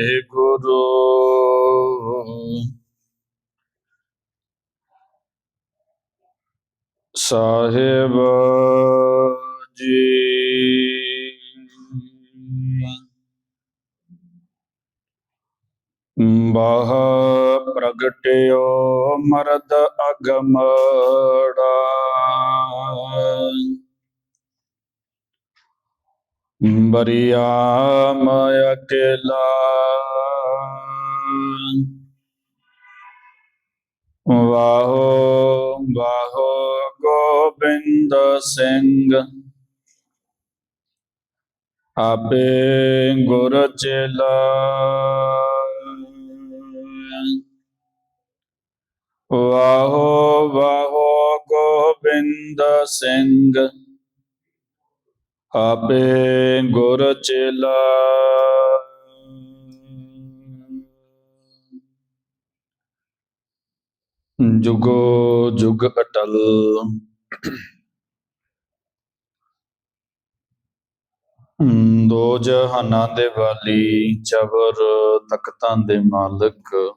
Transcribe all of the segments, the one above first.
ਵਾਹਿਗੁਰੂ ਸਾਹਿਬ ਜੀ ਬਾਹ ਪ੍ਰਗਟਿਓ ਮਰਦ ਅਗਮੜਾ। ਬਰੀਆ ਮੈਂ ਅਕੇਲਾ। ਵਾਹੋ ਵਾਹੋ ਗੋਬਿੰਦ ਸਿੰਘ। ਆਪੇ ਗੁਰ ਚੇਲਾ। ਵਾਹੋ ਵਾਹੋ, ਗੋਬਿੰਦ ਸਿੰਘ। ਆਪੇ ਗੁਰ ਚੇਲਾ। ਜੁਗੋ ਜੁਗ ਅਟਲ। ਦੋ ਜਹਾਨਾਂ ਦੇ ਵਾਲੀ ਚਬਰ ਤਖਤਾਂ ਦੇ ਮਾਲਕ।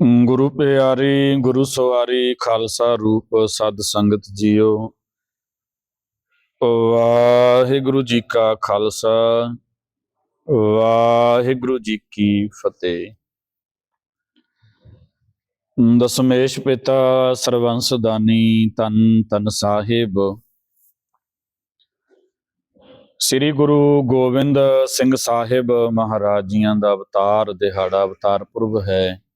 ਗੁਰੂ ਪਿਆਰੀ, ਗੁਰੂ ਸਵਾਰੀ, ਖਾਲਸਾ ਰੂਪ ਸਦ ਸੰਗਤ ਜੀਓ। ਵਾਹਿਗੁਰੂ ਜੀ ਕਾ ਖਾਲਸਾ, ਵਾਹਿਗੁਰੂ ਜੀ ਕੀ ਫਤਿਹ। ਦਸਮੇਸ਼ ਪਿਤਾ ਸਰਵੰਸ ਦਾਨੀ ਤਨ ਤਨ ਸਾਹਿਬ। ਸ੍ਰੀ ਗੁਰੂ ਗੋਬਿੰਦ ਸਿੰਘ ਸਾਹਿਬ ਮਹਾਰਾਜ ਜੀਆਂ ਦਾ ਅਵਤਾਰ, ਦਿਹਾੜਾ ਅਵਤਾਰ ਪੁਰਬ ਹੈ।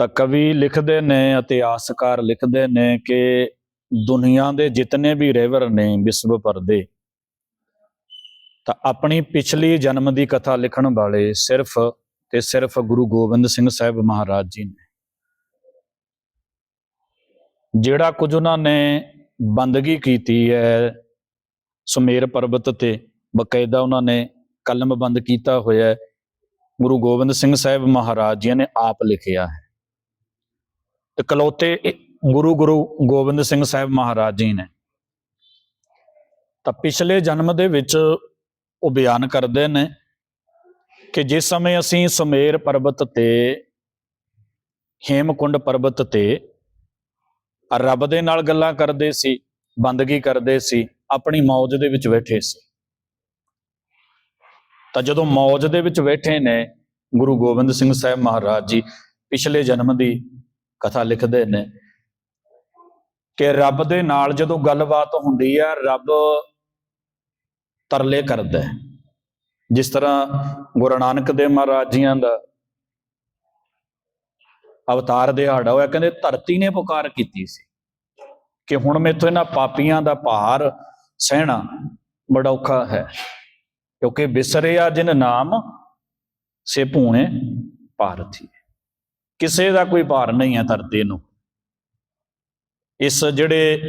ਤਾਂ ਕਵੀ ਲਿਖਦੇ ਨੇ ਇਤਿਹਾਸਕਾਰ ਲਿਖਦੇ ਨੇ ਕਿ ਦੁਨੀਆ ਦੇ ਜਿਤਨੇ ਵੀ ਰਿਵਰ ਨੇ ਵਿਸ਼ਵ ਭਰ ਦੇ, ਤਾਂ ਆਪਣੀ ਪਿਛਲੀ ਜਨਮ ਦੀ ਕਥਾ ਲਿਖਣ ਵਾਲੇ ਸਿਰਫ ਤੇ ਸਿਰਫ ਗੁਰੂ ਗੋਬਿੰਦ ਸਿੰਘ ਸਾਹਿਬ ਮਹਾਰਾਜ ਜੀ ਨੇ। ਜਿਹੜਾ ਕੁਝ ਉਹਨਾਂ ਨੇ ਬੰਦਗੀ ਕੀਤੀ ਹੈ ਸੁਮੇਰ ਪਰਬਤ ਤੇ, ਬਕਾਇਦਾ ਉਹਨਾਂ ਨੇ ਕਲਮਬੰਦ ਕੀਤਾ ਹੋਇਆ ਹੈ, ਗੁਰੂ ਗੋਬਿੰਦ ਸਿੰਘ ਸਾਹਿਬ ਮਹਾਰਾਜ ਜੀ ਨੇ ਆਪ ਲਿਖਿਆ ਹੈ। ਇਕਲੌਤੇ ਇਹ ਗੁਰੂ ਗੁਰੂ ਗੋਬਿੰਦ ਸਿੰਘ ਸਾਹਿਬ ਮਹਾਰਾਜ ਜੀ ਨੇ। ਤਾਂ ਪਿਛਲੇ ਜਨਮ ਦੇ ਵਿੱਚ ਉਹ ਬਿਆਨ ਕਰਦੇ ਨੇ ਕਿ ਜਿਸ ਸਮੇਂ ਅਸੀਂ ਸੁਮੇਰ ਪਰਬਤ ਤੇ, ਹੇਮਕੁੰਡ ਪਰਬਤ ਤੇ ਰੱਬ ਦੇ ਨਾਲ ਗੱਲਾਂ ਕਰਦੇ ਸੀ, ਬੰਦਗੀ ਕਰਦੇ ਸੀ, ਆਪਣੀ ਮੌਜ ਦੇ ਵਿੱਚ ਬੈਠੇ ਸੀ। ਤਾਂ ਜਦੋਂ ਮੌਜ ਦੇ ਵਿੱਚ ਬੈਠੇ ਨੇ ਗੁਰੂ ਗੋਬਿੰਦ ਸਿੰਘ ਸਾਹਿਬ ਮਹਾਰਾਜ ਜੀ, ਪਿਛਲੇ ਜਨਮ ਦੀ ਕਥਾ ਲਿਖਦੇ ਨੇ ਕਿ ਰੱਬ ਦੇ ਨਾਲ ਜਦੋਂ ਗੱਲਬਾਤ ਹੁੰਦੀ ਹੈ ਰੱਬ ਤਰਲੇ ਕਰਦਾ ਹੈ। ਜਿਸ ਤਰ੍ਹਾਂ ਗੁਰੂ ਨਾਨਕ ਦੇਵ ਮਹਾਰਾਜ ਜੀਆਂ ਦਾ ਅਵਤਾਰ ਦਿਹਾੜਾ ਹੋਇਆ, ਕਹਿੰਦੇ ਧਰਤੀ ਨੇ ਪੁਕਾਰ ਕੀਤੀ ਸੀ ਕਿ ਹੁਣ ਮੇਥੋਂ ਇਹਨਾਂ ਪਾਪੀਆਂ ਦਾ ਭਾਰ ਸਹਿਣਾ ਬੜਾ ਔਖਾ ਹੈ, ਕਿਉਂਕਿ ਬਿਸਰਿਆ ਜਿਨ ਨਾਮ, ਸੇ ਭੂਣੇ ਭਾਰਤੀ। ਕਿਸੇ ਦਾ ਕੋਈ ਭਾਰ ਨਹੀਂ ਹੈ ਧਰਤੀ ਨੂੰ। ਇਸ ਜਿਹੜੇ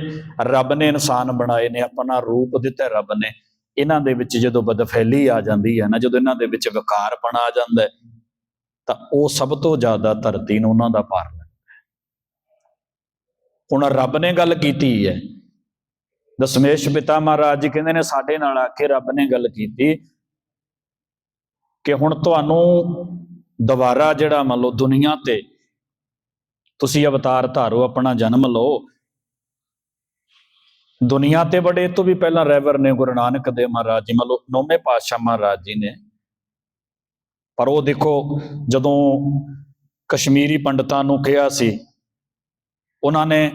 ਰੱਬ ਨੇ ਇਨਸਾਨ ਬਣਾਏ ਨੇ, ਆਪਣਾ ਰੂਪ ਦਿੱਤਾ ਰੱਬ ਨੇ, ਇਹਨਾਂ ਦੇ ਵਿੱਚ ਜਦੋਂ ਬਦਫੈਲੀ ਆ ਜਾਂਦੀ ਹੈ ਨਾ, ਜਦੋਂ ਇਹਨਾਂ ਦੇ ਵਿੱਚ ਵਿਕਾਰਪਣ ਆ ਜਾਂਦਾ ਤਾਂ ਉਹ ਸਭ ਤੋਂ ਜ਼ਿਆਦਾ ਧਰਤੀ ਨੂੰ ਉਹਨਾਂ ਦਾ ਭਾਰ ਲੱਗਦਾ ਹੈ। ਹੁਣ ਰੱਬ ਨੇ ਗੱਲ ਕੀਤੀ ਹੈ। ਦਸ਼ਮੇਸ਼ ਪਿਤਾ ਮਹਾਰਾਜ ਜੀ ਕਹਿੰਦੇ ਨੇ, ਸਾਡੇ ਨਾਲ ਆ ਕੇ ਰੱਬ ਨੇ ਗੱਲ ਕੀਤੀ ਕਿ ਹੁਣ ਤੁਹਾਨੂੰ ਦੁਬਾਰਾ ਜਿਹੜਾ ਮੰਨ ਲਓ ਦੁਨੀਆ ਤੇ ਤੁਸੀਂ ਅਵਤਾਰ ਧਾਰੋ ਆਪਣਾ ਜਨਮ ਲਓ। ਦੁਨੀਆ ਤੇ ਬੜੇ ਤੋਂ ਵੀ ਪਹਿਲਾਂ ਰਹਿਬਰ ਨੇ ਗੁਰੂ ਨਾਨਕ ਦੇਵ ਮਹਾਰਾਜ ਜੀ ਮੰਨ ਲਓ ਨੌਵੇਂ ਪਾਤਸ਼ਾਹ ਮਹਾਰਾਜ ਜੀ ਨੇ। ਪਰ ਉਹ ਦੇਖੋ, ਜਦੋਂ ਕਸ਼ਮੀਰੀ ਪੰਡਤਾਂ ਨੂੰ ਕਿਹਾ ਸੀ, ਉਹਨਾਂ ਨੇ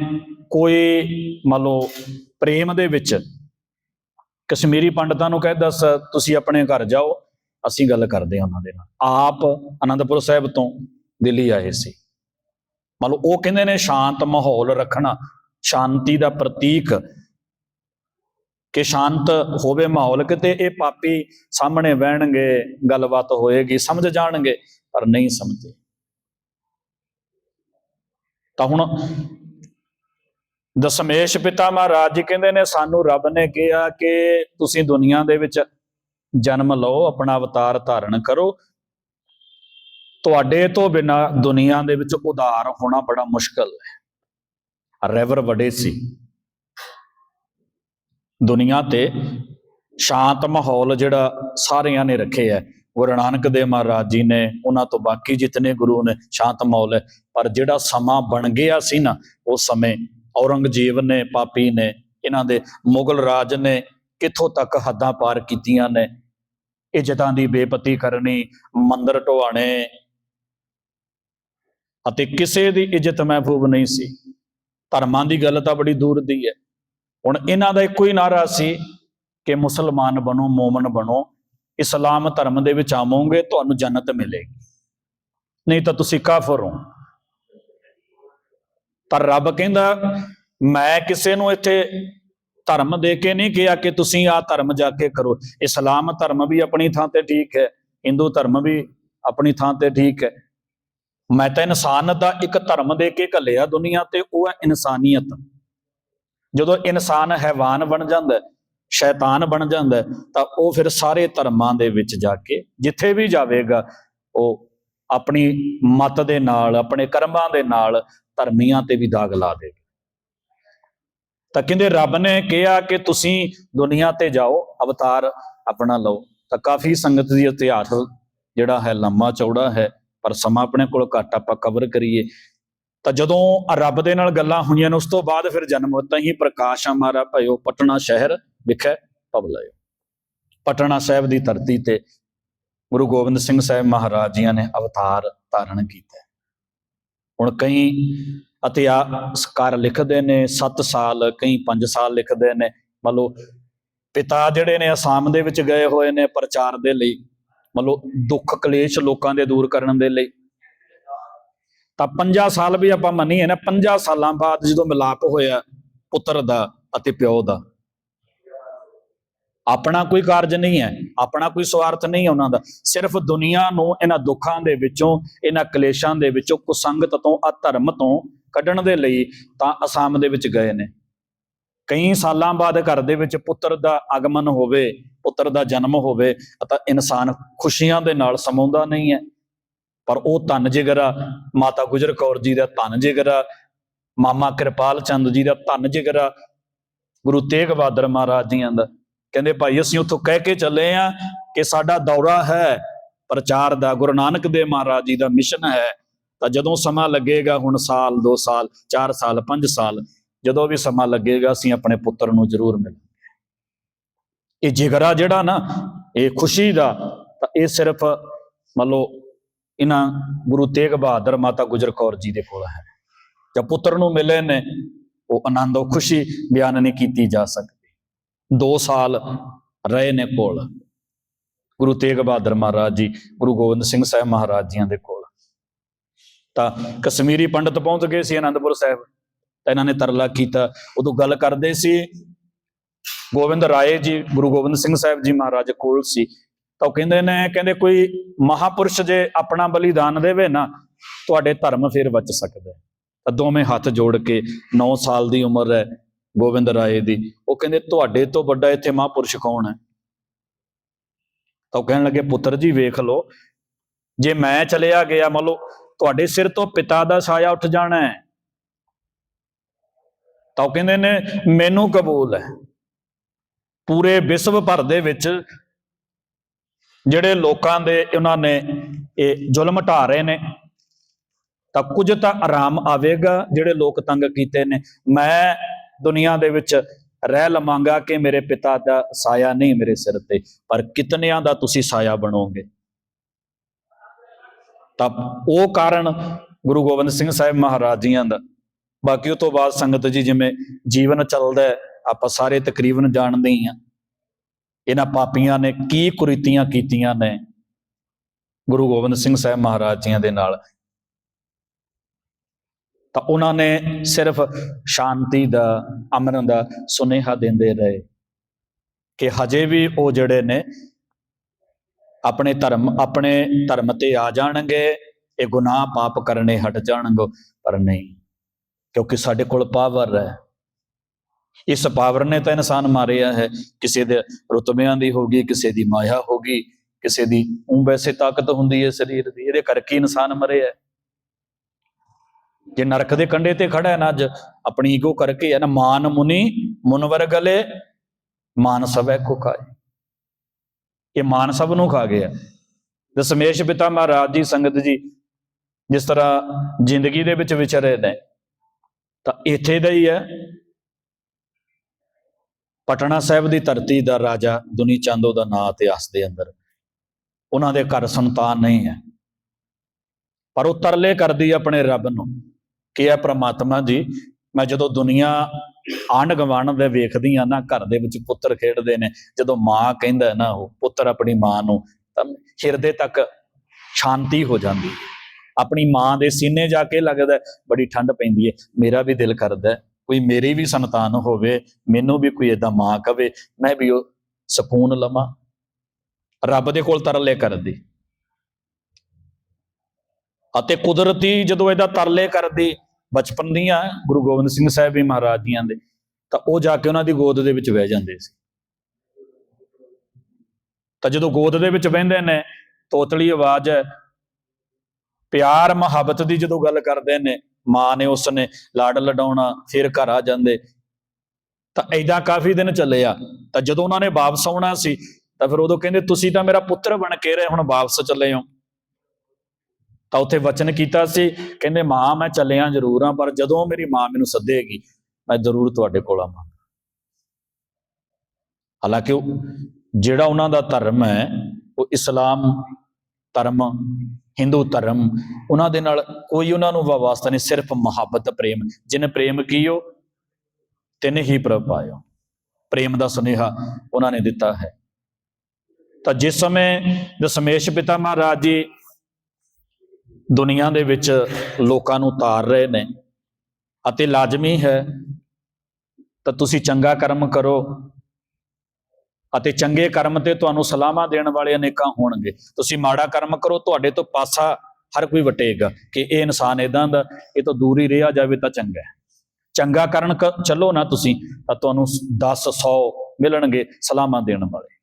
ਕੋਈ ਮੰਨ ਲਓ ਪ੍ਰੇਮ ਦੇ ਵਿੱਚ ਕਸ਼ਮੀਰੀ ਪੰਡਤਾਂ ਨੂੰ ਕਹਿ ਦੱਸ, ਤੁਸੀਂ ਆਪਣੇ ਘਰ ਜਾਓ, ਅਸੀਂ ਗੱਲ ਕਰਦੇ ਹਾਂ ਉਹਨਾਂ ਦੇ ਨਾਲ। ਆਪ ਅਨੰਦਪੁਰ ਸਾਹਿਬ ਤੋਂ ਦਿੱਲੀ ਆਏ ਸੀ। ਮੰਨ ਲਓ, ਉਹ ਕਹਿੰਦੇ ਨੇ ਸ਼ਾਂਤ ਮਾਹੌਲ ਰੱਖਣਾ, ਸ਼ਾਂਤੀ ਦਾ ਪ੍ਰਤੀਕ। ਕਿ ਸ਼ਾਂਤ ਹੋਵੇ ਮਾਹੌਲ, ਕਿਤੇ ਇਹ ਪਾਪੀ ਸਾਹਮਣੇ ਬਹਿਣਗੇ, ਗੱਲਬਾਤ ਹੋਏਗੀ, ਸਮਝ ਜਾਣਗੇ, ਪਰ ਨਹੀਂ ਸਮਝਦੇ। ਤਾਂ ਹੁਣ ਦਸ਼ਮੇਸ਼ ਪਿਤਾ ਮਹਾਰਾਜ ਜੀ ਕਹਿੰਦੇ ਨੇ, ਸਾਨੂੰ ਰੱਬ ਨੇ ਕਿਹਾ ਕਿ ਤੁਸੀਂ ਦੁਨੀਆ ਦੇ ਵਿੱਚ ਜਨਮ ਲਓ, ਆਪਣਾ ਅਵਤਾਰ ਧਾਰਨ ਕਰੋ ਤੁਹਾਡੇ ਤੋਂ ਬਿਨਾ ਦੁਨੀਆ ਦੇ ਵਿੱਚ ਉਧਾਰ ਹੋਣਾ ਬੜਾ ਮੁਸ਼ਕਲ ਹੈ। ਰੈਵਰ ਵੱਡੇ ਸੀ। ਦੁਨੀਆ ਤੇ ਸ਼ਾਂਤ ਮਾਹੌਲ ਜਿਹੜਾ ਸਾਰਿਆਂ ਨੇ ਰੱਖਿਆ ਹੈ। ਗੁਰੂ ਨਾਨਕ ਦੇਵ ਮਹਾਰਾਜ ਜੀ ਨੇ, ਉਹਨਾਂ ਤੋਂ ਬਾਕੀ ਜਿਤਨੇ ਗੁਰੂ ਨੇ, ਸ਼ਾਂਤ ਮਾਹੌਲ ਹੈ। ਪਰ ਜਿਹੜਾ ਸਮਾਂ ਬਣ ਗਿਆ ਸੀ ਨਾ, ਉਸ ਸਮੇਂ ਔਰੰਗਜ਼ੇਬ ਨੇ, ਪਾਪੀ ਨੇ, ਇਹਨਾਂ ਦੇ ਮੁਗਲ ਰਾਜ ਨੇ ਕਿੱਥੋਂ ਤੱਕ ਹੱਦਾਂ ਪਾਰ ਕੀਤੀਆਂ ਨੇ? ਇੱਜ਼ਤਾਂ ਦੀ ਬੇਪਤੀ ਕਰਨੀ, ਮੰਦਰ ਢੋਆਣੇ ਅਤੇ ਕਿਸੇ ਦੀ ਇੱਜ਼ਤ ਮਹਿਬੂਬ ਨਹੀਂ ਸੀ। ਧਰਮਾਂ ਦੀ ਗੱਲ ਤਾਂ ਬੜੀ ਦੂਰ ਦੀ ਹੈ। ਹੁਣ ਇਹਨਾਂ ਦਾ ਇੱਕੋ ਹੀ ਨਾਰਾ ਸੀ ਕਿ ਮੁਸਲਮਾਨ ਬਣੋ, ਮੂਮਨ ਬਣੋ, ਇਸਲਾਮ ਧਰਮ ਦੇ ਵਿੱਚ ਆਵੋਗੇ, ਤੁਹਾਨੂੰ ਜੰਨਤ ਮਿਲੇਗੀ। ਨਹੀਂ ਤਾਂ ਤੁਸੀਂ ਕਾਫਰ ਹੋ। ਪਰ ਰੱਬ ਕਹਿੰਦਾ, ਮੈਂ ਕਿਸੇ ਨੂੰ ਇੱਥੇ ਧਰਮ ਦੇ ਕੇ ਨਹੀਂ ਕਿਹਾ ਕਿ ਤੁਸੀਂ ਆ ਧਰਮ ਜਾ ਕੇ ਕਰੋ। ਇਸਲਾਮ ਧਰਮ ਵੀ ਆਪਣੀ ਥਾਂ ਤੇ ਠੀਕ ਹੈ, ਹਿੰਦੂ ਧਰਮ ਵੀ ਆਪਣੀ ਥਾਂ ਤੇ ਠੀਕ ਹੈ। ਮੈਂ ਤਾਂ ਇਨਸਾਨ ਦਾ ਇੱਕ ਧਰਮ ਦੇ ਕੇ ਘੱਲਿਆ ਦੁਨੀਆ ਤੇ, ਉਹ ਹੈ ਇਨਸਾਨੀਅਤ। ਜਦੋਂ ਇਨਸਾਨ ਹੈਵਾਨ ਬਣ ਜਾਂਦਾ, ਸ਼ੈਤਾਨ ਬਣ ਜਾਂਦਾ, ਤਾਂ ਉਹ ਫਿਰ ਸਾਰੇ ਧਰਮਾਂ ਦੇ ਵਿੱਚ ਜਾ ਕੇ, ਜਿੱਥੇ ਵੀ ਜਾਵੇਗਾ, ਉਹ ਆਪਣੀ ਮਤ ਦੇ ਨਾਲ, ਆਪਣੇ ਕਰਮਾਂ ਦੇ ਨਾਲ ਧਰਮੀਆਂ ਤੇ ਵੀ ਦਾਗ ਲਾ ਦੇਗਾ। ਤਾਂ ਕਹਿੰਦੇ, ਰੱਬ ਨੇ ਕਿਹਾ ਕਿ ਤੁਸੀਂ ਦੁਨੀਆ ਤੇ ਜਾਓ, ਅਵਤਾਰ ਆਪਣਾ ਲਓ। ਤਾਂ ਕਾਫੀ ਸੰਗਤ ਦੀ ਇਤਿਹਾਸ, ਜਿਹੜਾ ਹੈ, ਲੰਮਾ ਚੌੜਾ ਹੈ। ਪਰ ਸਮਾਂ ਆਪਣੇ ਕੋਲ ਘੱਟ, ਆਪਾਂ ਕਵਰ ਕਰੀਏ। ਤਾਂ ਜਦੋਂ ਰੱਬ ਦੇ ਨਾਲ ਗੱਲਾਂ ਹੋਈਆਂ ਨੇ, ਉਸ ਤੋਂ ਬਾਅਦ ਫਿਰ ਜਨਮ ਹੁੰਦਾ ਹੀ ਪ੍ਰਕਾਸ਼ ਹਮਾਰਾ ਭਇਓ ਪਟਨਾ ਸ਼ਹਿਰ ਵਿਖੇ ਪਵਲਾਇਓ ਪਟਨਾ ਸਾਹਿਬ ਦੀ ਧਰਤੀ ਤੇ ਗੁਰੂ ਗੋਬਿੰਦ ਸਿੰਘ ਸਾਹਿਬ ਮਹਾਰਾਜ ਜੀਆਂ ਨੇ ਅਵਤਾਰ ਧਾਰਨ ਕੀਤਾ। ਹੁਣ ਕਈ ਇਤਿਹਾਸਕਾਰ ਲਿਖਦੇ ਨੇ 7 ਸਾਲ, ਕਈ 5 ਸਾਲ ਲਿਖਦੇ ਨੇ। ਮੰਨ ਲਓ ਪਿਤਾ ਜਿਹੜੇ ਨੇ, ਅਸਾਮ ਦੇ ਵਿੱਚ ਗਏ ਹੋਏ ਨੇ, ਪ੍ਰਚਾਰ ਦੇ ਲਈ। ਮਤਲਬ ਦੁੱਖ ਕਲੇਸ਼ ਲੋਕਾਂ ਦੇ ਦੂਰ ਕਰਨ ਦੇ ਲਈ। ਤਾਂ 50 ਸਾਲ ਵੀ ਆਪਾਂ ਮੰਨੀਏ ਨਾ 50 ਸਾਲਾਂ ਬਾਅਦ ਜਦੋਂ ਮਿਲਾਪ ਹੋਇਆ ਪੁੱਤਰ ਦਾ ਅਤੇ ਪਿਓ ਦਾ। ਆਪਣਾ ਕੋਈ ਕਾਰਜ ਨਹੀਂ ਹੈ, ਆਪਣਾ ਕੋਈ ਸਵਾਰਥ ਨਹੀਂ ਹੈ ਉਹਨਾਂ ਦਾ। ਸਿਰਫ ਦੁਨੀਆ ਨੂੰ ਇਹਨਾਂ ਦੁੱਖਾਂ ਦੇ ਵਿੱਚੋਂ, ਇਹਨਾਂ ਕਲੇਸ਼ਾਂ ਦੇ ਵਿੱਚੋਂ ਕੁਸੰਗਤ ਤੋਂ, ਅਧਰਮ ਤੋਂ ਕੱਢਣ ਦੇ ਲਈ ਤਾਂ ਅਸਾਮ ਦੇ ਵਿੱਚ ਗਏ ਨੇ। ਕਈ ਸਾਲਾਂ ਬਾਅਦ ਘਰ ਦੇ ਵਿੱਚ ਪੁੱਤਰ ਦਾ ਆਗਮਨ ਹੋਵੇ ਪੁੱਤਰ ਦਾ ਜਨਮ ਹੋਵੇ ਤਾਂ ਇਨਸਾਨ ਖੁਸ਼ੀਆਂ ਦੇ ਨਾਲ ਸਮਾਉਂਦਾ ਨਹੀਂ ਹੈ। ਪਰ ਉਹ ਧਨ ਜਿਗਰ ਆ ਮਾਤਾ ਗੁਜਰ ਕੌਰ ਜੀ ਦਾ ਧੰਨ ਆ ਮਾਮਾ ਕਿਰਪਾਲ ਚੰਦ ਜੀ ਦਾ ਧੰਨ ਆ ਗੁਰੂ ਤੇਗ ਬਹਾਦਰ ਮਹਾਰਾਜ ਜੀਆਂ ਦਾ। ਕਹਿੰਦੇ, ਭਾਈ, ਅਸੀਂ ਉੱਥੋਂ ਕਹਿ ਕੇ ਚੱਲੇ ਆ ਕਿ ਸਾਡਾ ਦੌਰਾ ਹੈ, ਪ੍ਰਚਾਰ ਦਾ, ਗੁਰੂ ਨਾਨਕ ਦੇਵ ਮਹਾਰਾਜ ਜੀ ਦਾ ਮਿਸ਼ਨ ਹੈ। ਤਾਂ ਜਦੋਂ ਸਮਾਂ ਲੱਗੇਗਾ, ਹੁਣ ਸਾਲ 2 ਸਾਲ 4 ਸਾਲ 5 ਸਾਲ, ਜਦੋਂ ਵੀ ਸਮਾਂ ਲੱਗੇਗਾ, ਅਸੀਂ ਆਪਣੇ ਪੁੱਤਰ ਨੂੰ ਜ਼ਰੂਰ ਮਿਲਾਂਗੇ। ਇਹ ਜਿਗਰਾ ਜਿਹੜਾ ਨਾ, ਇਹ ਖੁਸ਼ੀ ਦਾ, ਤਾਂ ਇਹ ਸਿਰਫ ਮੰਨ ਲਓ ਇਹਨਾਂ ਗੁਰੂ ਤੇਗ ਬਹਾਦਰ ਮਾਤਾ ਗੁਜਰ ਕੌਰ ਜੀ ਦੇ ਕੋਲ ਹੈ। ਜਾਂ ਪੁੱਤਰ ਨੂੰ ਮਿਲੇ ਨੇ, ਉਹ ਆਨੰਦ, ਉਹ ਖੁਸ਼ੀ ਬਿਆਨ ਨਹੀਂ ਕੀਤੀ ਜਾ ਸਕਦੀ। 2 ਸਾਲ ਰਹੇ ਨੇ ਕੋਲ। ਗੁਰੂ ਤੇਗ ਬਹਾਦਰ ਮਹਾਰਾਜ ਜੀ, ਗੁਰੂ ਗੋਬਿੰਦ ਸਿੰਘ ਸਾਹਿਬ ਮਹਾਰਾਜ ਜੀਆਂ ਦੇ ਕੋਲ। ਤਾਂ ਕਸ਼ਮੀਰੀ ਪੰਡਤ ਪਹੁੰਚ ਗਏ ਸੀ ਆਨੰਦਪੁਰ ਸਾਹਿਬ। ਤਾਂ ਇਹਨਾਂ ਨੇ ਤਰਲਾ ਕੀਤਾ। ਉਦੋਂ ਗੱਲ ਕਰਦੇ ਸੀ ਗੋਬਿੰਦ ਰਾਏ ਜੀ, ਗੁਰੂ ਗੋਬਿੰਦ ਸਿੰਘ ਸਾਹਿਬ ਜੀ ਮਹਾਰਾਜ ਕੋਲ ਸੀ। ਤਾਂ ਉਹ ਕਹਿੰਦੇ ਨੇ, ਕਹਿੰਦੇ ਕੋਈ ਮਹਾਪੁਰਸ਼ ਜੇ ਆਪਣਾ ਬਲੀਦਾਨ ਦੇਵੇ ਨਾ, ਤੁਹਾਡੇ ਧਰਮ ਫਿਰ ਬਚ ਸਕਦਾ ਤਾਂ ਦੋਵੇਂ ਹੱਥ ਜੋੜ ਕੇ 9 ਸਾਲ ਦੀ ਉਮਰ ਹੈ ਗੋਬਿੰਦ ਰਾਏ ਦੀ। ਉਹ ਕਹਿੰਦੇ, ਤੁਹਾਡੇ ਤੋਂ ਵੱਡਾ ਇੱਥੇ ਮਹਾਪੁਰਸ਼ ਕੌਣ ਹੈ? ਤਾਂ ਉਹ ਕਹਿਣ ਲੱਗੇ, ਪੁੱਤਰ ਜੀ, ਵੇਖ ਲਓ, ਜੇ ਮੈਂ ਚਲਿਆ ਗਿਆ, ਮੰਨ ਲਓ, ਤੁਹਾਡੇ ਸਿਰ ਤੋਂ ਪਿਤਾ ਦਾ ਸਾਇਆ ਉੱਠ ਜਾਣਾ ਹੈ। ਤਾਂ ਉਹ ਕਹਿੰਦੇ ਨੇ, ਮੈਨੂੰ ਕਬੂਲ ਹੈ। ਪੂਰੇ ਵਿਸ਼ਵ ਭਰ ਦੇ ਵਿੱਚ ਜਿਹੜੇ ਲੋਕਾਂ ਦੇ ਉਹਨਾਂ ਨੇ ਇਹ ਜ਼ੁਲਮ ਢਾ ਰਹੇ ਨੇ, ਤਾਂ ਕੁਝ ਤਾਂ ਆਰਾਮ ਆਵੇਗਾ ਜਿਹੜੇ ਲੋਕ ਤੰਗ ਕੀਤੇ ਨੇ। ਮੈਂ ਦੁਨੀਆ ਦੇ ਵਿੱਚ ਰਹਿ ਲਵਾਂਗਾ ਕਿ ਮੇਰੇ ਪਿਤਾ ਦਾ ਸਾਇਆ ਨਹੀਂ ਮੇਰੇ ਸਿਰ ਤੇ, ਪਰ ਕਿਤਨਿਆਂ ਦਾ ਤੁਸੀਂ ਸਾਇਆ ਬਣੋਗੇ? ਤਾਂ ਉਹ ਕਾਰਨ ਗੁਰੂ ਗੋਬਿੰਦ ਸਿੰਘ ਸਾਹਿਬ ਮਹਾਰਾਜ ਜੀਆਂ ਦਾ। ਬਾਕੀ ਉਹ ਤੋਂ ਬਾਅਦ ਸੰਗਤ ਜੀ ਜਿਵੇਂ ਜੀਵਨ ਚੱਲਦਾ ਆਪਾਂ ਸਾਰੇ ਤਕਰੀਬਨ ਜਾਣਦੇ ਹੀ ਆ ਇਹਨਾਂ ਪਾਪੀਆਂ ਨੇ ਕੀ ਕੁਰੀਤੀਆਂ ਕੀਤੀਆਂ ਨੇ ਗੁਰੂ ਗੋਬਿੰਦ ਸਿੰਘ ਸਾਹਿਬ ਮਹਾਰਾਜ ਜੀਆਂ ਦੇ ਨਾਲ। ਤਾਂ ਉਹਨਾਂ ਨੇ ਸਿਰਫ ਸ਼ਾਂਤੀ ਦਾ ਅਮਨ ਦਾ ਸੁਨੇਹਾ ਦਿੰਦੇ ਰਹੇ ਕਿ ਹਜੇ ਵੀ ਉਹ ਜਿਹੜੇ ਨੇ ਆਪਣੇ ਧਰਮ ਆਪਣੇ ਧਰਮ ਤੇ ਆ ਜਾਣਗੇ, ਇਹ ਗੁਨਾਹ ਪਾਪ ਕਰਨੇ ਹਟ ਜਾਣਗੇ, ਪਰ ਨਹੀਂ, ਕਿਉਂਕਿ ਸਾਡੇ ਕੋਲ ਪਾਵਰ ਹੈ। ਇਸ ਪਾਵਰ ਨੇ ਤਾਂ ਇਨਸਾਨ ਮਾਰਿਆ ਹੈ। ਕਿਸੇ ਦੇ ਰੁਤਬਿਆਂ ਦੀ ਹੋਗੀ ਕਿਸੇ ਦੀ ਮਾਇਆ ਹੋਗੀ ਕਿਸੇ ਦੀ ਉਹ ਵੈਸੇ ਤਾਕਤ ਹੁੰਦੀ ਹੈ ਸਰੀਰ ਦੀ, ਇਹਦੇ ਕਰਕੇ ਇਨਸਾਨ ਮਰਿਆ ਜੇ ਨਰਕ ਦੇ ਕੰਢੇ ਤੇ ਖੜਾ ਹੈ ਨਾ, ਅੱਜ ਆਪਣੀ ਈਗੋ ਕਰਕੇ ਹੈ ਨਾ, ਮਾਨ ਮੁਨੀ ਮੁਨਵਰ ਗਲੇ ਮਾਨ ਸਭੈ ਕੋ ਖਾਏ। ਇਹ ਮਾਨ ਸਭ ਨੂੰ ਖਾ ਗਿਆ। ਦਸ਼ਮੇਸ਼ ਪਿਤਾ ਮਹਾਰਾਜ ਜੀ, ਸੰਗਤ ਜੀ, ਜਿਸ ਤਰ੍ਹਾਂ ਜ਼ਿੰਦਗੀ ਦੇ ਵਿੱਚ ਵਿਚਰੇ ਨੇ, ਤਾਂ ਇੱਥੇ ਦਾ ਹੀ ਹੈ। ਪਟਨਾ ਸਾਹਿਬ ਦੀ ਧਰਤੀ ਦਾ ਰਾਜਾ ਦੁਨੀ ਚੰਦੋ ਦਾ ਨਾਂ ਇਤਿਹਾਸ ਦੇ ਅੰਦਰ। ਉਹਨਾਂ ਦੇ ਘਰ ਸੰਤਾਨ ਨਹੀਂ ਹੈ। ਪਰ ਉਹ ਤਰਲੇ ਕਰਦੀ ਆਪਣੇ ਰੱਬ ਨੂੰ ਕਿ ਇਹ ਪ੍ਰਮਾਤਮਾ ਜੀ, ਮੈਂ ਜਦੋਂ ਦੁਨੀਆ ਆਂਢ ਗੁਆਂਢ ਦੇ ਵੇਖਦੀ ਆ ਨਾ, ਘਰ ਦੇ ਵਿੱਚ ਪੁੱਤਰ ਖੇਡਦੇ ਨੇ, ਜਦੋਂ ਮਾਂ ਕਹਿੰਦਾ ਨਾ ਉਹ, ਪੁੱਤਰ ਆਪਣੀ ਮਾਂ ਨੂੰ, ਤਾਂ ਹਿਰਦੇ ਤੱਕ ਸ਼ਾਂਤੀ ਹੋ ਜਾਂਦੀ ਆਪਣੀ ਮਾਂ ਦੇ ਸੀਨੇ ਜਾ ਕੇ ਲੱਗਦਾ ਬੜੀ ਠੰਡ ਪੈਂਦੀ ਹੈ, ਮੇਰਾ ਵੀ ਦਿਲ ਕਰਦਾ ਕੋਈ ਮੇਰੀ ਵੀ ਸੰਤਾਨ ਹੋਵੇ, ਮੈਨੂੰ ਵੀ ਕੋਈ ਏਦਾਂ ਮਾਂ ਕਵੇ, ਮੈਂ ਵੀ ਉਹ ਸਕੂਨ ਲਵਾਂ। ਰੱਬ ਦੇ ਕੋਲ ਤਰਲੇ ਕਰਦੀ। ਅਤੇ ਕੁਦਰਤੀ ਜਦੋਂ ਇਹਦਾ ਤਰਲੇ ਕਰਦੀ, ਬਚਪਨ ਦੀਆਂ ਗੁਰੂ ਗੋਬਿੰਦ ਸਿੰਘ ਸਾਹਿਬ ਵੀ ਮਹਾਰਾਜ ਦੀਆਂ ਦੇ, ਤਾਂ ਉਹ ਜਾ ਕੇ ਉਹਨਾਂ ਦੀ ਗੋਦ ਦੇ ਵਿੱਚ ਬਹਿ ਜਾਂਦੇ ਸੀ। ਤਾਂ ਜਦੋਂ ਗੋਦ ਦੇ ਵਿੱਚ ਬਹਿੰਦੇ ਨੇ, ਤੋਤਲੀ ਆਵਾਜ਼ ਹੈ, ਪਿਆਰ ਮੁਹੱਬਤ ਦੀ ਜਦੋਂ ਗੱਲ ਕਰਦੇ ਨੇ ਮਾਂ ਨੇ ਉਸ ਨੇ ਲਾਡ ਲਡਾਉਣਾ, ਫਿਰ ਘਰ ਆ ਜਾਂਦੇ। ਤਾਂ ਐਦਾਂ ਕਾਫੀ ਦਿਨ ਚੱਲੇ ਆ। ਤਾਂ ਜਦੋਂ ਉਹਨਾਂ ਨੇ ਵਾਪਸ ਆਉਣਾ ਸੀ, ਤਾਂ ਫਿਰ ਉਦੋਂ ਕਹਿੰਦੇ, ਤੁਸੀਂ ਤਾਂ ਮੇਰਾ ਪੁੱਤਰ ਬਣ ਕੇ ਰਹੇ, ਹੁਣ ਵਾਪਸ ਚੱਲੇ ਹੋ। ਤਾਂ ਉੱਥੇ ਵਚਨ ਕੀਤਾ ਸੀ, ਕਹਿੰਦੇ, ਮਾਂ, ਮੈਂ ਚੱਲਿਆ ਜ਼ਰੂਰ ਹਾਂ, ਪਰ ਜਦੋਂ ਮੇਰੀ ਮਾਂ ਮੈਨੂੰ ਸੱਦੇਗੀ, ਮੈਂ ਜ਼ਰੂਰ ਤੁਹਾਡੇ ਕੋਲ ਆਵਾਂਗਾ ਹਾਲਾਂਕਿ ਉਹ, ਜਿਹੜਾ ਉਹਨਾਂ ਦਾ ਧਰਮ ਹੈ, ਉਹ ਇਸਲਾਮ ਧਰਮ ਹਿੰਦੂ ਧਰਮ, ਉਹਨਾਂ ਦੇ ਨਾਲ ਕੋਈ ਉਹਨਾਂ ਨੂੰ ਵਾਸਤਾ ਨਹੀਂ, ਸਿਰਫ ਮੁਹੱਬਤ, ਪ੍ਰੇਮ। ਜਿਨ ਪ੍ਰੇਮ ਕੀਓ, ਤਿਨ ਹੀ ਪ੍ਰਭ ਪਾਇਓ। ਪ੍ਰੇਮ ਦਾ ਸੁਨੇਹਾ ਉਹਨਾਂ ਨੇ ਦਿੱਤਾ ਹੈ। ਤਾਂ ਜਿਸ ਸਮੇਂ ਦਸ਼ਮੇਸ਼ ਪਿਤਾ ਮਹਾਰਾਜ ਜੀ ਦੁਨੀਆ ਦੇ ਵਿੱਚ ਲੋਕਾਂ ਨੂੰ ਤਾਰ ਰਹੇ ਨੇ, ਅਤੇ ਲਾਜ਼ਮੀ ਹੈ, ਤਾਂ ਤੁਸੀਂ ਚੰਗਾ ਕਰਮ ਕਰੋ ਅਤੇ ਚੰਗੇ ਕਰਮ ਤੇ ਤੁਹਾਨੂੰ ਸਲਾਮਾਂ ਦੇਣ ਵਾਲੇ ਅਨੇਕਾਂ ਹੋਣਗੇ। ਤੁਸੀਂ ਮਾੜਾ ਕਰਮ ਕਰੋ, ਤੁਹਾਡੇ ਤੋਂ ਪਾਸਾ ਹਰ ਕੋਈ ਵਟੇਗਾ ਕਿ ਇਹ ਇਨਸਾਨ ਇਦਾਂ ਦਾ, ਇਹ ਤੋਂ ਦੂਰ ਹੀ ਰਿਹਾ ਜਾਵੇ ਤਾਂ ਚੰਗਾ ਹੈ। ਚੰਗਾ ਕਰਨ ਚੱਲੋ ਨਾ ਤੁਸੀਂ, ਤਾਂ ਤੁਹਾਨੂੰ 10 100 ਮਿਲਣਗੇ ਸਲਾਮਾਂ ਦੇਣ ਵਾਲੇ।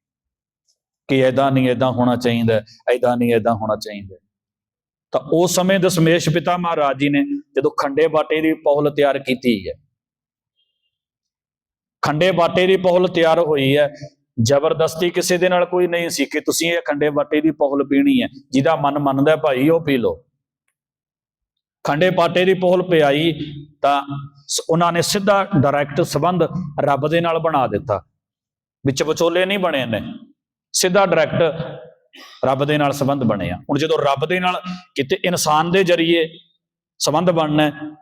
ਕਿ ਐਦਾਂ ਨਹੀਂ ਐਦਾਂ ਹੋਣਾ ਚਾਹੀਦਾ ਐਦਾਂ ਨਹੀਂ ਐਦਾਂ ਹੋਣਾ ਚਾਹੀਦਾ। ਤਾਂ ਉਸ ਸਮੇਂ ਦਸ਼ਮੇਸ਼ ਪਿਤਾ ਮਹਾਰਾਜ ਜੀ ਨੇ ਜਦੋਂ ਖੰਡੇ ਬਾਟੇ ਦੀ ਪੌਲ ਤਿਆਰ ਕੀਤੀ ਹੈ, ਖੰਡੇ ਬਾਟੇ ਦੀ ਪੌਲ ਤਿਆਰ ਹੋਈ ਹੈ ਜ਼ਬਰਦਸਤੀ ਕਿਸੇ ਦੇ ਨਾਲ ਕੋਈ ਨਹੀਂ ਸੀ ਕਿ ਤੁਸੀਂ ਇਹ ਖੰਡੇ ਬਾਟੇ ਦੀ ਪੌਲ ਪੀਣੀ ਹੈ। ਜਿਹਦਾ ਮਨ ਮੰਨਦਾ ਭਾਈ, ਉਹ ਪੀ ਲਓ। ਖੰਡੇ ਬਾਟੇ ਦੀ ਪੌਲ ਪਿਆਈ ਤਾਂ ਉਹਨਾਂ ਨੇ ਸਿੱਧਾ ਡਾਇਰੈਕਟ ਸਬੰਧ ਰੱਬ ਦੇ ਨਾਲ ਬਣਾ ਦਿੱਤਾ। ਵਿੱਚ ਵਿਚੋਲੇ ਨਹੀਂ ਬਣੇ ਨੇ। ਸਿੱਧਾ ਡਾਇਰੈਕਟ ਰੱਬ ਦੇ ਨਾਲ ਸੰਬੰਧ ਬਣਿਆ ਹੁਣ ਜਦੋਂ ਰੱਬ ਦੇ ਨਾਲ ਕਿਤੇ ਇਨਸਾਨ ਦੇ ਜਰੀਏ ਸੰਬੰਧ ਬਣਨਾ